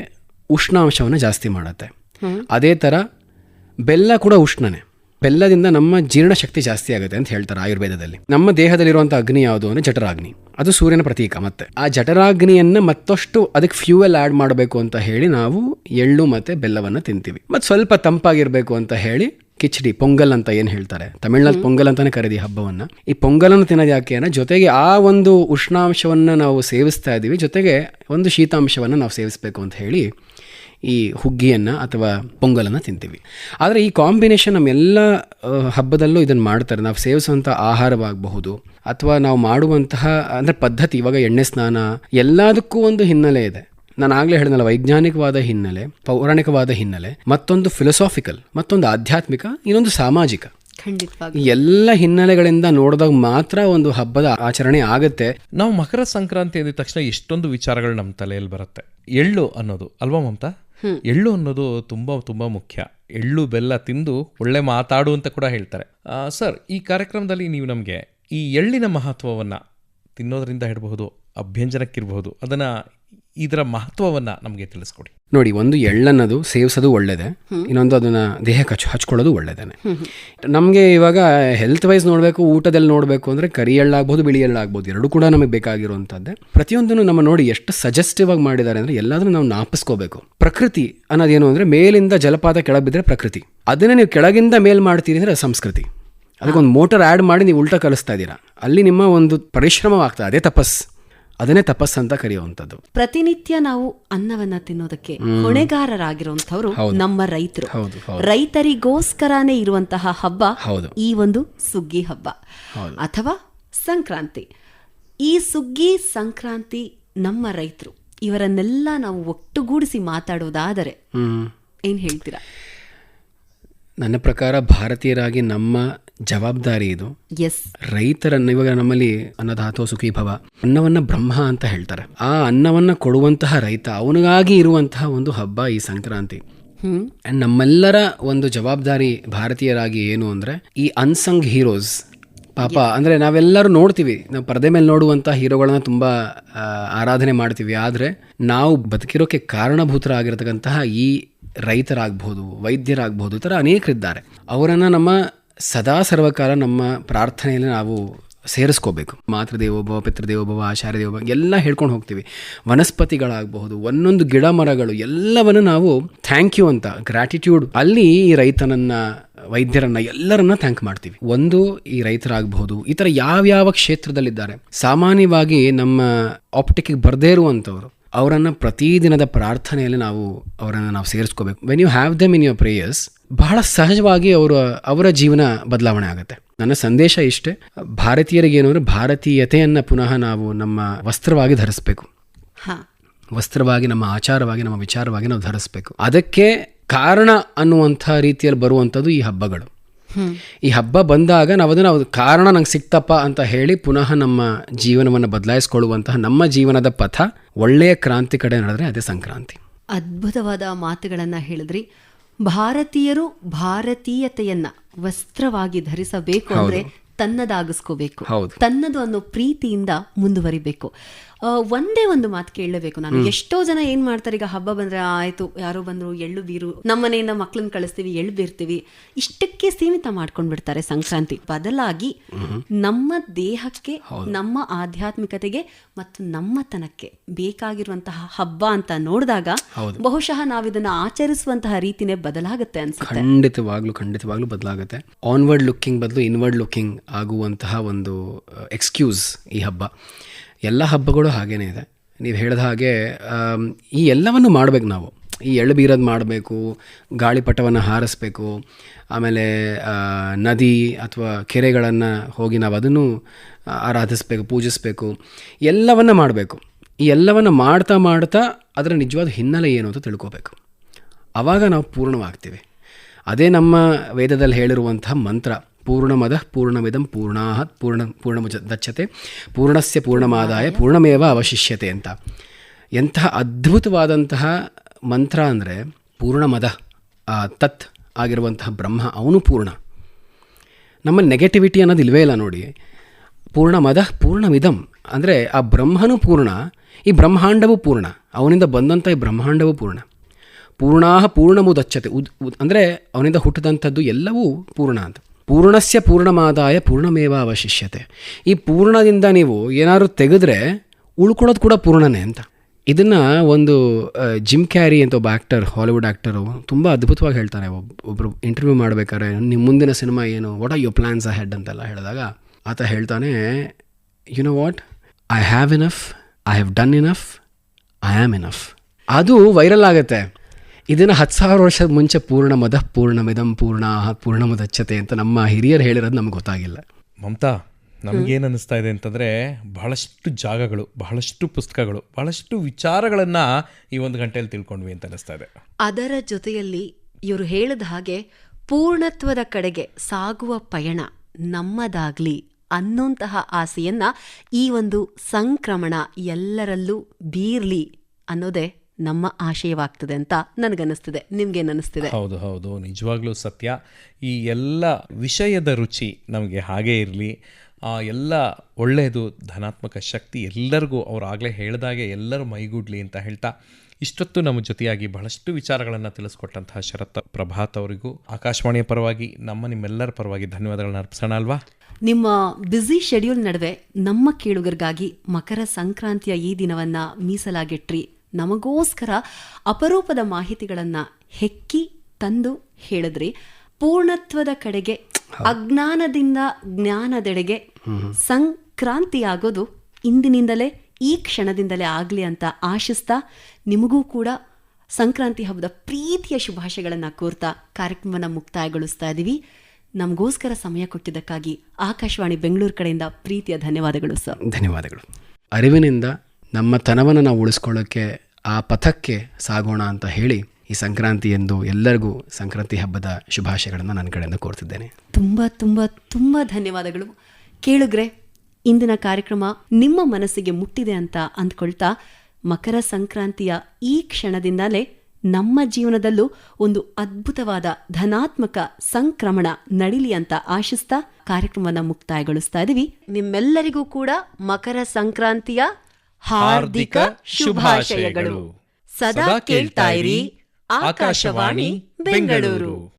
ಉಷ್ಣಾಂಶವನ್ನು ಜಾಸ್ತಿ ಮಾಡುತ್ತೆ. ಅದೇ ಥರ ಬೆಲ್ಲ ಕೂಡ ಉಷ್ಣನೇ. ಬೆಲ್ಲದಿಂದ ನಮ್ಮ ಜೀರ್ಣಶಕ್ತಿ ಜಾಸ್ತಿ ಆಗುತ್ತೆ ಅಂತ ಹೇಳ್ತಾರೆ ಆಯುರ್ವೇದದಲ್ಲಿ. ನಮ್ಮ ದೇಹದಲ್ಲಿರುವಂಥ ಅಗ್ನಿ ಯಾವುದು ಅಂದರೆ ಜಠರಾಗ್ನಿ. ಅದು ಸೂರ್ಯನ ಪ್ರತೀಕ ಮತ್ತೆ. ಆ ಜಠರಾಗ್ನಿಯನ್ನು ಮತ್ತಷ್ಟು ಅದಕ್ಕೆ ಫ್ಯೂಯಲ್ ಆ್ಯಡ್ ಮಾಡಬೇಕು ಅಂತ ಹೇಳಿ ನಾವು ಎಳ್ಳು ಮತ್ತು ಬೆಲ್ಲವನ್ನು ತಿಂತೀವಿ. ಮತ್ತು ಸ್ವಲ್ಪ ತಂಪಾಗಿರಬೇಕು ಅಂತ ಹೇಳಿ ಕಿಚಡಿ, ಪೊಂಗಲ್ ಅಂತ ಏನು ಹೇಳ್ತಾರೆ? ತಮಿಳ್ನಲ್ಲಿ ಪೊಂಗಲ್ ಅಂತಾನೆ ಕರೀದಿ ಹಬ್ಬವನ್ನು. ಈ ಪೊಂಗಲನ್ನು ತಿನ್ನೋದು ಯಾಕೆ ಅಂದರೆ ಜೊತೆಗೆ ಆ ಒಂದು ಉಷ್ಣಾಂಶವನ್ನು ನಾವು ಸೇವಿಸ್ತಾ ಇದ್ದೀವಿ ಜೊತೆಗೆ ಒಂದು ಶೀತಾಂಶವನ್ನು ನಾವು ಸೇವಿಸಬೇಕು ಅಂತ ಹೇಳಿ ಈ ಹುಗ್ಗಿಯನ್ನು ಅಥವಾ ಪೊಂಗಲನ್ನು ತಿಂತೀವಿ. ಆದರೆ ಈ ಕಾಂಬಿನೇಷನ್ ನಮ್ಮೆಲ್ಲ ಹಬ್ಬದಲ್ಲೂ ಇದನ್ನು ಮಾಡ್ತಾರೆ. ನಾವು ಸೇವಿಸುವಂಥ ಆಹಾರವಾಗಬಹುದು ಅಥವಾ ನಾವು ಮಾಡುವಂತಹ ಅಂದರೆ ಪದ್ಧತಿ ಇವಾಗ ಎಣ್ಣೆ ಸ್ನಾನ ಎಲ್ಲದಕ್ಕೂ ಒಂದು ಹಿನ್ನೆಲೆ ಇದೆ. ನಾನು ಆಗಲೇ ಹೇಳಿದ್ನಲ್ಲ ವೈಜ್ಞಾನಿಕವಾದ ಹಿನ್ನೆಲೆ ಪೌರಾಣಿಕವಾದ ಹಿನ್ನೆಲೆ ಮತ್ತೊಂದು ಫಿಲಸಾಫಿಕಲ್ ಮತ್ತೊಂದು ಆಧ್ಯಾತ್ಮಿಕ ಇನ್ನೊಂದು ಸಾಮಾಜಿಕ. ಎಲ್ಲ ಹಿನ್ನೆಲೆಗಳಿಂದ ನೋಡಿದಾಗ ಮಾತ್ರ ಒಂದು ಹಬ್ಬದ ಆಚರಣೆ ಆಗುತ್ತೆ. ನಾವು ಮಕರ ಸಂಕ್ರಾಂತಿ ಅಂದಿದ ತಕ್ಷಣ ಎಷ್ಟೊಂದು ವಿಚಾರಗಳು ನಮ್ಮ ತಲೆಯಲ್ಲಿ ಬರುತ್ತೆ. ಎಳ್ಳು ಅನ್ನೋದು ಅಲ್ವಾ ಮಮತಾ? ಎಳ್ಳು ಅನ್ನೋದು ತುಂಬ ತುಂಬ ಮುಖ್ಯ. ಎಳ್ಳು, ಬೆಲ್ಲ ತಿಂದು ಒಳ್ಳೆ ಮಾತಾಡು ಅಂತ ಕೂಡ ಹೇಳ್ತಾರೆ. ಸರ್, ಈ ಕಾರ್ಯಕ್ರಮದಲ್ಲಿ ನೀವು ನಮಗೆ ಈ ಎಳ್ಳಿನ ಮಹತ್ವವನ್ನು ತಿನ್ನೋದ್ರಿಂದ ಹಿಡಬಹುದು ಅಭ್ಯಂಜನಕ್ಕಿರಬಹುದು, ಅದನ್ನ ಇದರ ಮಹತ್ವವನ್ನ ನಮಗೆ ತಿಳಿಸ್ಕೊಡಿ. ನೋಡಿ ಒಂದು ಎಳ್ಳನ್ನದು ಸೇವಿಸೋದು ಒಳ್ಳೇದೆ ಇನ್ನೊಂದು ಅದನ್ನ ದೇಹಕ್ಕೆ ಹಚ್ ಹಚ್ಕೊಳ್ಳೋದು ಒಳ್ಳೇದೇನೆ. ನಮಗೆ ಇವಾಗ ಹೆಲ್ತ್ ವೈಸ್ ನೋಡಬೇಕು ಊಟದಲ್ಲಿ ನೋಡಬೇಕು ಅಂದರೆ ಕರಿ ಎಳ್ಳಾಗ್ಬೋದು ಬಿಳಿ ಎಳ್ಳಾಗ್ಬೋದು ಎರಡೂ ಕೂಡ ನಮಗೆ ಬೇಕಾಗಿರುವಂಥದ್ದೇ. ಪ್ರತಿಯೊಂದನ್ನು ನಮ್ಮ ನೋಡಿ ಎಷ್ಟು ಸಜೆಸ್ಟಿವ್ ಆಗಿ ಮಾಡಿದ್ದಾರೆ ಅಂದರೆ ಎಲ್ಲಾದರೂ ನಾವು ನಾಪಿಸ್ಕೋಬೇಕು. ಪ್ರಕೃತಿ ಅನ್ನೋದೇನು ಅಂದರೆ ಮೇಲಿಂದ ಜಲಪಾತ ಕೆಳಗೆ ಬಿದ್ದರೆ ಪ್ರಕೃತಿ. ಅದನ್ನೇ ನೀವು ಕೆಳಗಿಂದ ಮೇಲ್ ಮಾಡ್ತೀರಿ ಅಂದರೆ ಅದು ಸಂಸ್ಕೃತಿ. ಅದಕ್ಕೊಂದು ಮೋಟರ್ ಆ್ಯಡ್ ಮಾಡಿ ನೀವು ಉಲ್ಟಾ ಕಲಿಸ್ತಾ ಇದ್ದೀರಾ. ಅಲ್ಲಿ ನಿಮ್ಮ ಒಂದು ಪರಿಶ್ರಮವಾಗ್ತದೆ ಅದೇ ತಪಸ್. ಅದನ್ನೇ ತಪಸ್ ಅಂತ ಕರೆಯುವಂಥದ್ದು. ಪ್ರತಿನಿತ್ಯ ನಾವು ಅನ್ನವನ್ನ ತಿನ್ನೋದಕ್ಕೆ ಹೊಣೆಗಾರರಾಗಿರುವಂತವ್ರು ನಮ್ಮ ರೈತರು. ರೈತರಿಗೋಸ್ಕರನೇ ಇರುವಂತಹ ಹಬ್ಬ ಈ ಒಂದು ಸುಗ್ಗಿ ಹಬ್ಬ. ಅಥವಾ ಸಂಕ್ರಾಂತಿ. ಈ ಸುಗ್ಗಿ ಸಂಕ್ರಾಂತಿ ನಮ್ಮ ರೈತರು. ಇವರನ್ನೆಲ್ಲ ನಾವು ಒಟ್ಟುಗೂಡಿಸಿ ಮಾತಾಡೋದಾದರೆ ಏನ್ ಹೇಳ್ತೀರಾ? ನನ್ನ ಪ್ರಕಾರ ಭಾರತೀಯರಾಗಿ ನಮ್ಮ ಜವಾಬ್ದಾರಿ ಇದು. ಎಸ್ ರೈತರನ್ನ ಇವಾಗ ನಮ್ಮಲ್ಲಿ ಅನ್ನದಾತೋ ಸುಖಿ ಭವ. ಅನ್ನವನ್ನ ಬ್ರಹ್ಮ ಅಂತ ಹೇಳ್ತಾರೆ. ಆ ಅನ್ನವನ್ನ ಕೊಡುವಂತಹ ರೈತ ಅವನಿಗಾಗಿ ಇರುವಂತಹ ಒಂದು ಹಬ್ಬ ಈ ಸಂಕ್ರಾಂತಿ. ಅಂಡ್ ನಮ್ಮೆಲ್ಲರ ಒಂದು ಜವಾಬ್ದಾರಿ ಭಾರತೀಯರಾಗಿ ಏನು ಅಂದ್ರೆ ಈ ಅನ್ಸಂಗ್ ಹೀರೋಸ್ ಪಾಪ ಅಂದ್ರೆ ನಾವೆಲ್ಲರೂ ನೋಡ್ತೀವಿ. ನಾವು ಪರದೆ ಮೇಲೆ ನೋಡುವಂಥ ಹೀರೋಗಳನ್ನ ತುಂಬಾ ಆರಾಧನೆ ಮಾಡ್ತೀವಿ. ಆದರೆ ನಾವು ಬದುಕಿರೋಕೆ ಕಾರಣಭೂತರಾಗಿರ್ತಕ್ಕಂತಹ ಈ ರೈತರಾಗ್ಬೋದು ವೈದ್ಯರಾಗ್ಬೋದು ಈ ಥರ ಅನೇಕರಿದ್ದಾರೆ. ಅವರನ್ನು ನಮ್ಮ ಸದಾ ಸರ್ವಕಾಲ ನಮ್ಮ ಪ್ರಾರ್ಥನೆಯಲ್ಲಿ ನಾವು ಸೇರಿಸ್ಕೋಬೇಕು. ಮಾತೃದೇವೋಭವ, ಪಿತೃದೇವೋಭವ ಆಚಾರ್ಯ ದೇವೋಭವ ಎಲ್ಲ ಹೇಳ್ಕೊಂಡು ಹೋಗ್ತೀವಿ. ವನಸ್ಪತಿಗಳಾಗಬಹುದು, ಒಂದೊಂದು ಗಿಡ ಮರಗಳು ಎಲ್ಲವನ್ನು ನಾವು ಥ್ಯಾಂಕ್ ಯು ಅಂತ ಗ್ರ್ಯಾಟಿಟ್ಯೂಡ್ ಅಲ್ಲಿ ಈ ರೈತನನ್ನ, ವೈದ್ಯರನ್ನ ಎಲ್ಲರನ್ನ ಥ್ಯಾಂಕ್ ಮಾಡ್ತೀವಿ. ಒಂದು ಈ ರೈತರಾಗಬಹುದು ಈ ಥರ ಯಾವ್ಯಾವ ಕ್ಷೇತ್ರದಲ್ಲಿದ್ದಾರೆ. ಸಾಮಾನ್ಯವಾಗಿ ನಮ್ಮ ಆಪ್ಟಿಕ್ಗೆ ಬರದೇ ಇರುವಂಥವ್ರು ಅವರನ್ನು ಪ್ರತಿದಿನದ ಪ್ರಾರ್ಥನೆಯಲ್ಲಿ ನಾವು ಅವರನ್ನು ನಾವು ಸೇರಿಸ್ಕೋಬೇಕು. When you have them in your prayers ಬಹಳ ಸಹಜವಾಗಿ ಅವರ ಅವರ ಜೀವನ ಬದಲಾವಣೆ ಆಗುತ್ತೆ. ನನ್ನ ಸಂದೇಶ ಇಷ್ಟೇ ಭಾರತೀಯರಿಗೆ ಏನು ಅಂದರೆ ಭಾರತೀಯತೆಯನ್ನು ಪುನಃ ನಾವು ನಮ್ಮ ವಸ್ತ್ರವಾಗಿ ಧರಿಸ್ಬೇಕು. ಹಾ. ವಸ್ತ್ರವಾಗಿ ನಮ್ಮ ಆಚಾರವಾಗಿ ನಮ್ಮ ವಿಚಾರವಾಗಿ ನಾವು ಧರಿಸ್ಬೇಕು. ಅದಕ್ಕೆ ಕಾರಣ ಅನ್ನುವಂಥ ರೀತಿಯಲ್ಲಿ ಬರುವಂಥದ್ದು ಈ ಹಬ್ಬಗಳು. ಈ ಹಬ್ಬ ಬಂದಾಗ ನಾವು ಅದನ್ನು ಅದು ಕಾರಣ ನಂಗೆ ಸಿಕ್ತಪ್ಪ ಅಂತ ಹೇಳಿ ಪುನಃ ನಮ್ಮ ಜೀವನವನ್ನು ಬದಲಾಯಿಸ್ಕೊಳ್ಳುವಂತಹ ನಮ್ಮ ಜೀವನದ ಪಥ ಒಳ್ಳೆಯ ಕ್ರಾಂತಿ ಕಡೆ ನಡೆದ್ರೆ ಅದೇ ಸಂಕ್ರಾಂತಿ. ಅದ್ಭುತವಾದ ಮಾತುಗಳನ್ನ ಹೇಳಿದ್ರಿ. ಭಾರತೀಯರು ಭಾರತೀಯತೆಯನ್ನ ವಸ್ತ್ರವಾಗಿ ಧರಿಸಬೇಕು ಅಂದ್ರೆ ತನ್ನದಾಗಿಸ್ಕೋಬೇಕು. ತನ್ನದು ಅನ್ನೋ ಪ್ರೀತಿಯಿಂದ ಮುಂದುವರಿಬೇಕು. ಒಂದೇ ಒಂದು ಮಾತು ಕೇಳಲೇಬೇಕು ನಾನು. ಎಷ್ಟೋ ಜನ ಏನ್ ಮಾಡ್ತಾರೆ ಈಗ ಹಬ್ಬ ಬಂದ್ರೆ ಆಯ್ತು ಯಾರೋ ಬಂದ್ರು ಎಳ್ಳು ಬೀರು ನಮ್ಮನೆಯಿಂದ ಮಕ್ಳನ್ನ ಕಳಿಸ್ತೀವಿ ಎಳ್ಳು ಬೀರ್ತೀವಿ. ಇಷ್ಟಕ್ಕೆ ಸೀಮಿತ ಮಾಡ್ಕೊಂಡ್ ಬಿಡ್ತಾರೆ ಸಂಕ್ರಾಂತಿ. ಬದಲಾಗಿ ನಮ್ಮ ದೇಹಕ್ಕೆ ನಮ್ಮ ಆಧ್ಯಾತ್ಮಿಕತೆಗೆ ಮತ್ತು ನಮ್ಮತನಕ್ಕೆ ಬೇಕಾಗಿರುವಂತಹ ಹಬ್ಬ ಅಂತ ನೋಡಿದಾಗ ಬಹುಶಃ ನಾವಿದನ್ನ ಆಚರಿಸುವಂತಹ ರೀತಿನೇ ಬದಲಾಗುತ್ತೆ ಅನ್ಸುತ್ತೆ. ಖಂಡಿತವಾಗ್ಲೂ ಖಂಡಿತವಾಗ್ಲೂ ಬದಲಾಗುತ್ತೆ. ಆನ್ವರ್ಡ್ ಲುಕಿಂಗ್ ಬದಲು ಇನ್ವರ್ಡ್ ಲುಕಿಂಗ್ ಆಗುವಂತಹ ಒಂದು ಎಕ್ಸ್ಕ್ಯೂಸ್ ಈ ಹಬ್ಬ. ಎಲ್ಲ ಹಬ್ಬಗಳು ಹಾಗೇನೇ ಇದೆ. ನೀವು ಹೇಳಿದ ಹಾಗೆ ಈ ಎಲ್ಲವನ್ನು ಮಾಡಬೇಕು ನಾವು. ಈ ಎಳ್ಳು ಬೀರೋದು ಮಾಡಬೇಕು ಗಾಳಿಪಟವನ್ನು ಹಾರಿಸ್ಬೇಕು, ಆಮೇಲೆ ನದಿ ಅಥವಾ ಕೆರೆಗಳನ್ನು ಹೋಗಿ ನಾವು ಅದನ್ನು ಆರಾಧಿಸ್ಬೇಕು, ಪೂಜಿಸಬೇಕು. ಎಲ್ಲವನ್ನು ಮಾಡಬೇಕು. ಈ ಎಲ್ಲವನ್ನು ಮಾಡ್ತಾ ಮಾಡ್ತಾ ಅದರ ನಿಜವಾದ ಹಿನ್ನೆಲೆ ಏನು ಅಂತ ತಿಳ್ಕೋಬೇಕು. ಆವಾಗ ನಾವು ಪೂರ್ಣವಾಗ್ತೀವಿ. ಅದೇ ನಮ್ಮ ವೇದದಲ್ಲಿ ಹೇಳಿರುವಂತಹ ಮಂತ್ರ. ಪೂರ್ಣಮದ ಪೂರ್ಣಮಿದಂ ಪೂರ್ಣಾಹ ಪೂರ್ಣ ಪೂರ್ಣ ದಚ್ಚತೆ. ಪೂರ್ಣಸ್ಯ ಪೂರ್ಣಮಾದಾಯ ಪೂರ್ಣಮೇವ ಅವಶಿಷ್ಯತೆ ಅಂತ. ಎಂತಹ ಅದ್ಭುತವಾದಂತಹ ಮಂತ್ರ ಅಂದರೆ ಪೂರ್ಣಮದ ತತ್ ಆಗಿರುವಂತಹ ಬ್ರಹ್ಮ ಅವನು ಪೂರ್ಣ. ನಮ್ಮ ನೆಗೆಟಿವಿಟಿ ಅನ್ನೋದು ಇಲ್ವೇ ಇಲ್ಲ ನೋಡಿ. ಪೂರ್ಣಮದ ಪೂರ್ಣಮಿದಂ ಅಂದರೆ ಆ ಬ್ರಹ್ಮನು ಪೂರ್ಣ, ಈ ಬ್ರಹ್ಮಾಂಡವೂ ಪೂರ್ಣ, ಅವನಿಂದ ಬಂದಂಥ ಈ ಬ್ರಹ್ಮಾಂಡವೂ ಪೂರ್ಣ. ಪೂರ್ಣಾಹ ಪೂರ್ಣಮುದಚ್ಚತೆ ಉದ್, ಅಂದರೆ ಅವನಿಂದ ಹುಟ್ಟಿದಂಥದ್ದು ಎಲ್ಲವೂ ಪೂರ್ಣ ಅಂತ. ಪೂರ್ಣಸ್ಯ ಪೂರ್ಣಮಾದಾಯ ಪೂರ್ಣಮೇವ ಅವಶಿಷ್ಯತೆ ಈ ಪೂರ್ಣದಿಂದ ನೀವು ಏನಾದರೂ ತೆಗೆದ್ರೆ ಉಳ್ಕೊಳ್ಳೋದು ಕೂಡ ಪೂರ್ಣನೇ ಅಂತ. ಇದನ್ನು ಒಂದು ಜಿಮ್ ಕ್ಯಾರಿ ಅಂತ ಒಬ್ಬ ಆ್ಯಕ್ಟರ್ ಹಾಲಿವುಡ್ ಆ್ಯಕ್ಟರು ತುಂಬ ಅದ್ಭುತವಾಗಿ ಹೇಳ್ತಾನೆ ಒಬ್ ಒಬ್ಬರು ಇಂಟರ್ವ್ಯೂ ಮಾಡಬೇಕಾದ್ರೆ ನಿಮ್ಮ ಮುಂದಿನ ಸಿನಿಮಾ ಏನು? What are your plans ahead ಅಂತೆಲ್ಲ ಹೇಳಿದಾಗ ಆತ ಹೇಳ್ತಾನೆ you know what I have enough I have done enough I am enough ಅದು ವೈರಲ್ ಆಗುತ್ತೆ. ಇದನ್ನು ಹತ್ತು ಸಾವಿರ ವರ್ಷದ ಮುಂಚೆ ಪೂರ್ಣ ಮದ ಪೂರ್ಣಮಿದಂ ಪೂರ್ಣ ಪೂರ್ಣಮದಚ್ಚತೆ ಅಂತ ನಮ್ಮ ಹಿರಿಯರು ಹೇಳಿರೋದು ನಮ್ಗೆ ಗೊತ್ತಾಗಿಲ್ಲ. ಮಮತಾ ನಮಗೇನು ಅನ್ನಿಸ್ತಾ ಇದೆ ಅಂತಂದರೆ ಬಹಳಷ್ಟು ಜಾಗಗಳು ಬಹಳಷ್ಟು ಪುಸ್ತಕಗಳು ಬಹಳಷ್ಟು ವಿಚಾರಗಳನ್ನು ಈ ಒಂದು ಗಂಟೆಯಲ್ಲಿ ತಿಳ್ಕೊಂಡ್ವಿ ಅಂತ ಅನ್ನಿಸ್ತಾ ಇದೆ. ಅದರ ಜೊತೆಯಲ್ಲಿ ಇವರು ಹೇಳಿದ ಹಾಗೆ ಪೂರ್ಣತ್ವದ ಕಡೆಗೆ ಸಾಗುವ ಪಯಣ ನಮ್ಮದಾಗ್ಲಿ ಅನ್ನೋಂತಹ ಆಸೆಯನ್ನ ಈ ಒಂದು ಸಂಕ್ರಮಣ ಎಲ್ಲರಲ್ಲೂ ಬೀರ್ಲಿ ಅನ್ನೋದೇ ನಮ್ಮ ಆಶಯವಾಗ್ತದೆ ಅಂತ ನನಗನ್ನಿಸ್ತಿದೆ. ನಿಮ್ಗೇನು ಅನ್ನಿಸ್ತಿದೆ ಹೌದು ಹೌದು. ನಿಜವಾಗ್ಲೂ ಸತ್ಯ. ಈ ಎಲ್ಲ ವಿಷಯದ ರುಚಿ ನಮಗೆ ಹಾಗೇ ಇರಲಿ. ಆ ಎಲ್ಲ ಒಳ್ಳೆಯದು ಧನಾತ್ಮಕ ಶಕ್ತಿ ಎಲ್ಲರಿಗೂ ಅವ್ರು ಆಗಲೇ ಹೇಳಿದಾಗೆ ಎಲ್ಲರೂ ಮೈಗೂಡ್ಲಿ ಅಂತ ಹೇಳ್ತಾ ಇಷ್ಟೊತ್ತು ನಮ್ಮ ಜೊತೆಯಾಗಿ ಬಹಳಷ್ಟು ವಿಚಾರಗಳನ್ನು ತಿಳಿಸ್ಕೊಟ್ಟಂತಹ ಶರತ್ ಪ್ರಭಾತ್ ಅವರಿಗೂ ಆಕಾಶವಾಣಿಯ ಪರವಾಗಿ ನಮ್ಮ ನಿಮ್ಮೆಲ್ಲರ ಪರವಾಗಿ ಧನ್ಯವಾದಗಳನ್ನು ಅರ್ಪಿಸೋಣ ಅಲ್ವಾ? ನಿಮ್ಮ ಬ್ಯುಸಿ ಶೆಡ್ಯೂಲ್ ನಡುವೆ ನಮ್ಮ ಕೇಳುಗರಿಗಾಗಿ ಮಕರ ಸಂಕ್ರಾಂತಿಯ ಈ ದಿನವನ್ನು ಮೀಸಲಾಗಿಟ್ರಿ. ನಮಗೋಸ್ಕರ ಅಪರೂಪದ ಮಾಹಿತಿಗಳನ್ನು ಹೆಕ್ಕಿ ತಂದು ಹೇಳಿದ್ರಿ. ಪೂರ್ಣತ್ವದ ಕಡೆಗೆ ಅಜ್ಞಾನದಿಂದ ಜ್ಞಾನದೆಡೆಗೆ ಸಂಕ್ರಾಂತಿ ಆಗೋದು ಇಂದಿನಿಂದಲೇ ಈ ಕ್ಷಣದಿಂದಲೇ ಆಗಲಿ ಅಂತ ಆಶಿಸ್ತಾ ನಿಮಗೂ ಕೂಡ ಸಂಕ್ರಾಂತಿ ಹಬ್ಬದ ಪ್ರೀತಿಯ ಶುಭಾಶಯಗಳನ್ನು ಕೋರ್ತಾ ಕಾರ್ಯಕ್ರಮನ ಮುಕ್ತಾಯಗೊಳಿಸ್ತಾ ಇದ್ದೀವಿ ನಮಗೋಸ್ಕರ ಸಮಯ ಕೊಟ್ಟಿದ್ದಕ್ಕಾಗಿ ಆಕಾಶವಾಣಿ ಬೆಂಗಳೂರು ಕಡೆಯಿಂದ ಪ್ರೀತಿಯ ಧನ್ಯವಾದಗಳು ಸರ್. ಧನ್ಯವಾದಗಳು. ಅರಿವಿನಿಂದ ನಮ್ಮ ತನವನ್ನು ನಾವು ಉಳಿಸ್ಕೊಳ್ಳೋಕ್ಕೆ ಆ ಪಥಕ್ಕೆ ಸಾಗೋಣ ಅಂತ ಹೇಳಿ ಈ ಸಂಕ್ರಾಂತಿ ಎಂದು ಎಲ್ಲರಿಗೂ ಸಂಕ್ರಾಂತಿ ಹಬ್ಬದ ಶುಭಾಶಯಗಳನ್ನು ನನ್ನ ಕಡೆಯಿಂದ ಕೋರ್ತಿದ್ದೇನೆ. ತುಂಬ ತುಂಬ ತುಂಬ ಧನ್ಯವಾದಗಳು. ಕೇಳುಗ್ರೆ, ಇಂದಿನ ಕಾರ್ಯಕ್ರಮ ನಿಮ್ಮ ಮನಸ್ಸಿಗೆ ಮುಟ್ಟಿದೆ ಅಂತ ಅಂದ್ಕೊಳ್ತಾ ಮಕರ ಸಂಕ್ರಾಂತಿಯ ಈ ಕ್ಷಣದಿಂದಲೇ ನಮ್ಮ ಜೀವನದಲ್ಲೂ ಒಂದು ಅದ್ಭುತವಾದ ಧನಾತ್ಮಕ ಸಂಕ್ರಮಣ ನಡೀಲಿ ಅಂತ ಆಶಿಸ್ತಾ ಕಾರ್ಯಕ್ರಮವನ್ನು ಮುಕ್ತಾಯಗೊಳಿಸ್ತಾ ಇದ್ದೀವಿ ನಿಮ್ಮೆಲ್ಲರಿಗೂ ಕೂಡ ಮಕರ ಸಂಕ್ರಾಂತಿಯ ಹಾರ್ದಿಕ ಶುಭಾಶಯಗಳು. ಸದಾ ಕೇಳ್ತಾ ಇರಿ ಆಕಾಶವಾಣಿ ಬೆಂಗಳೂರು.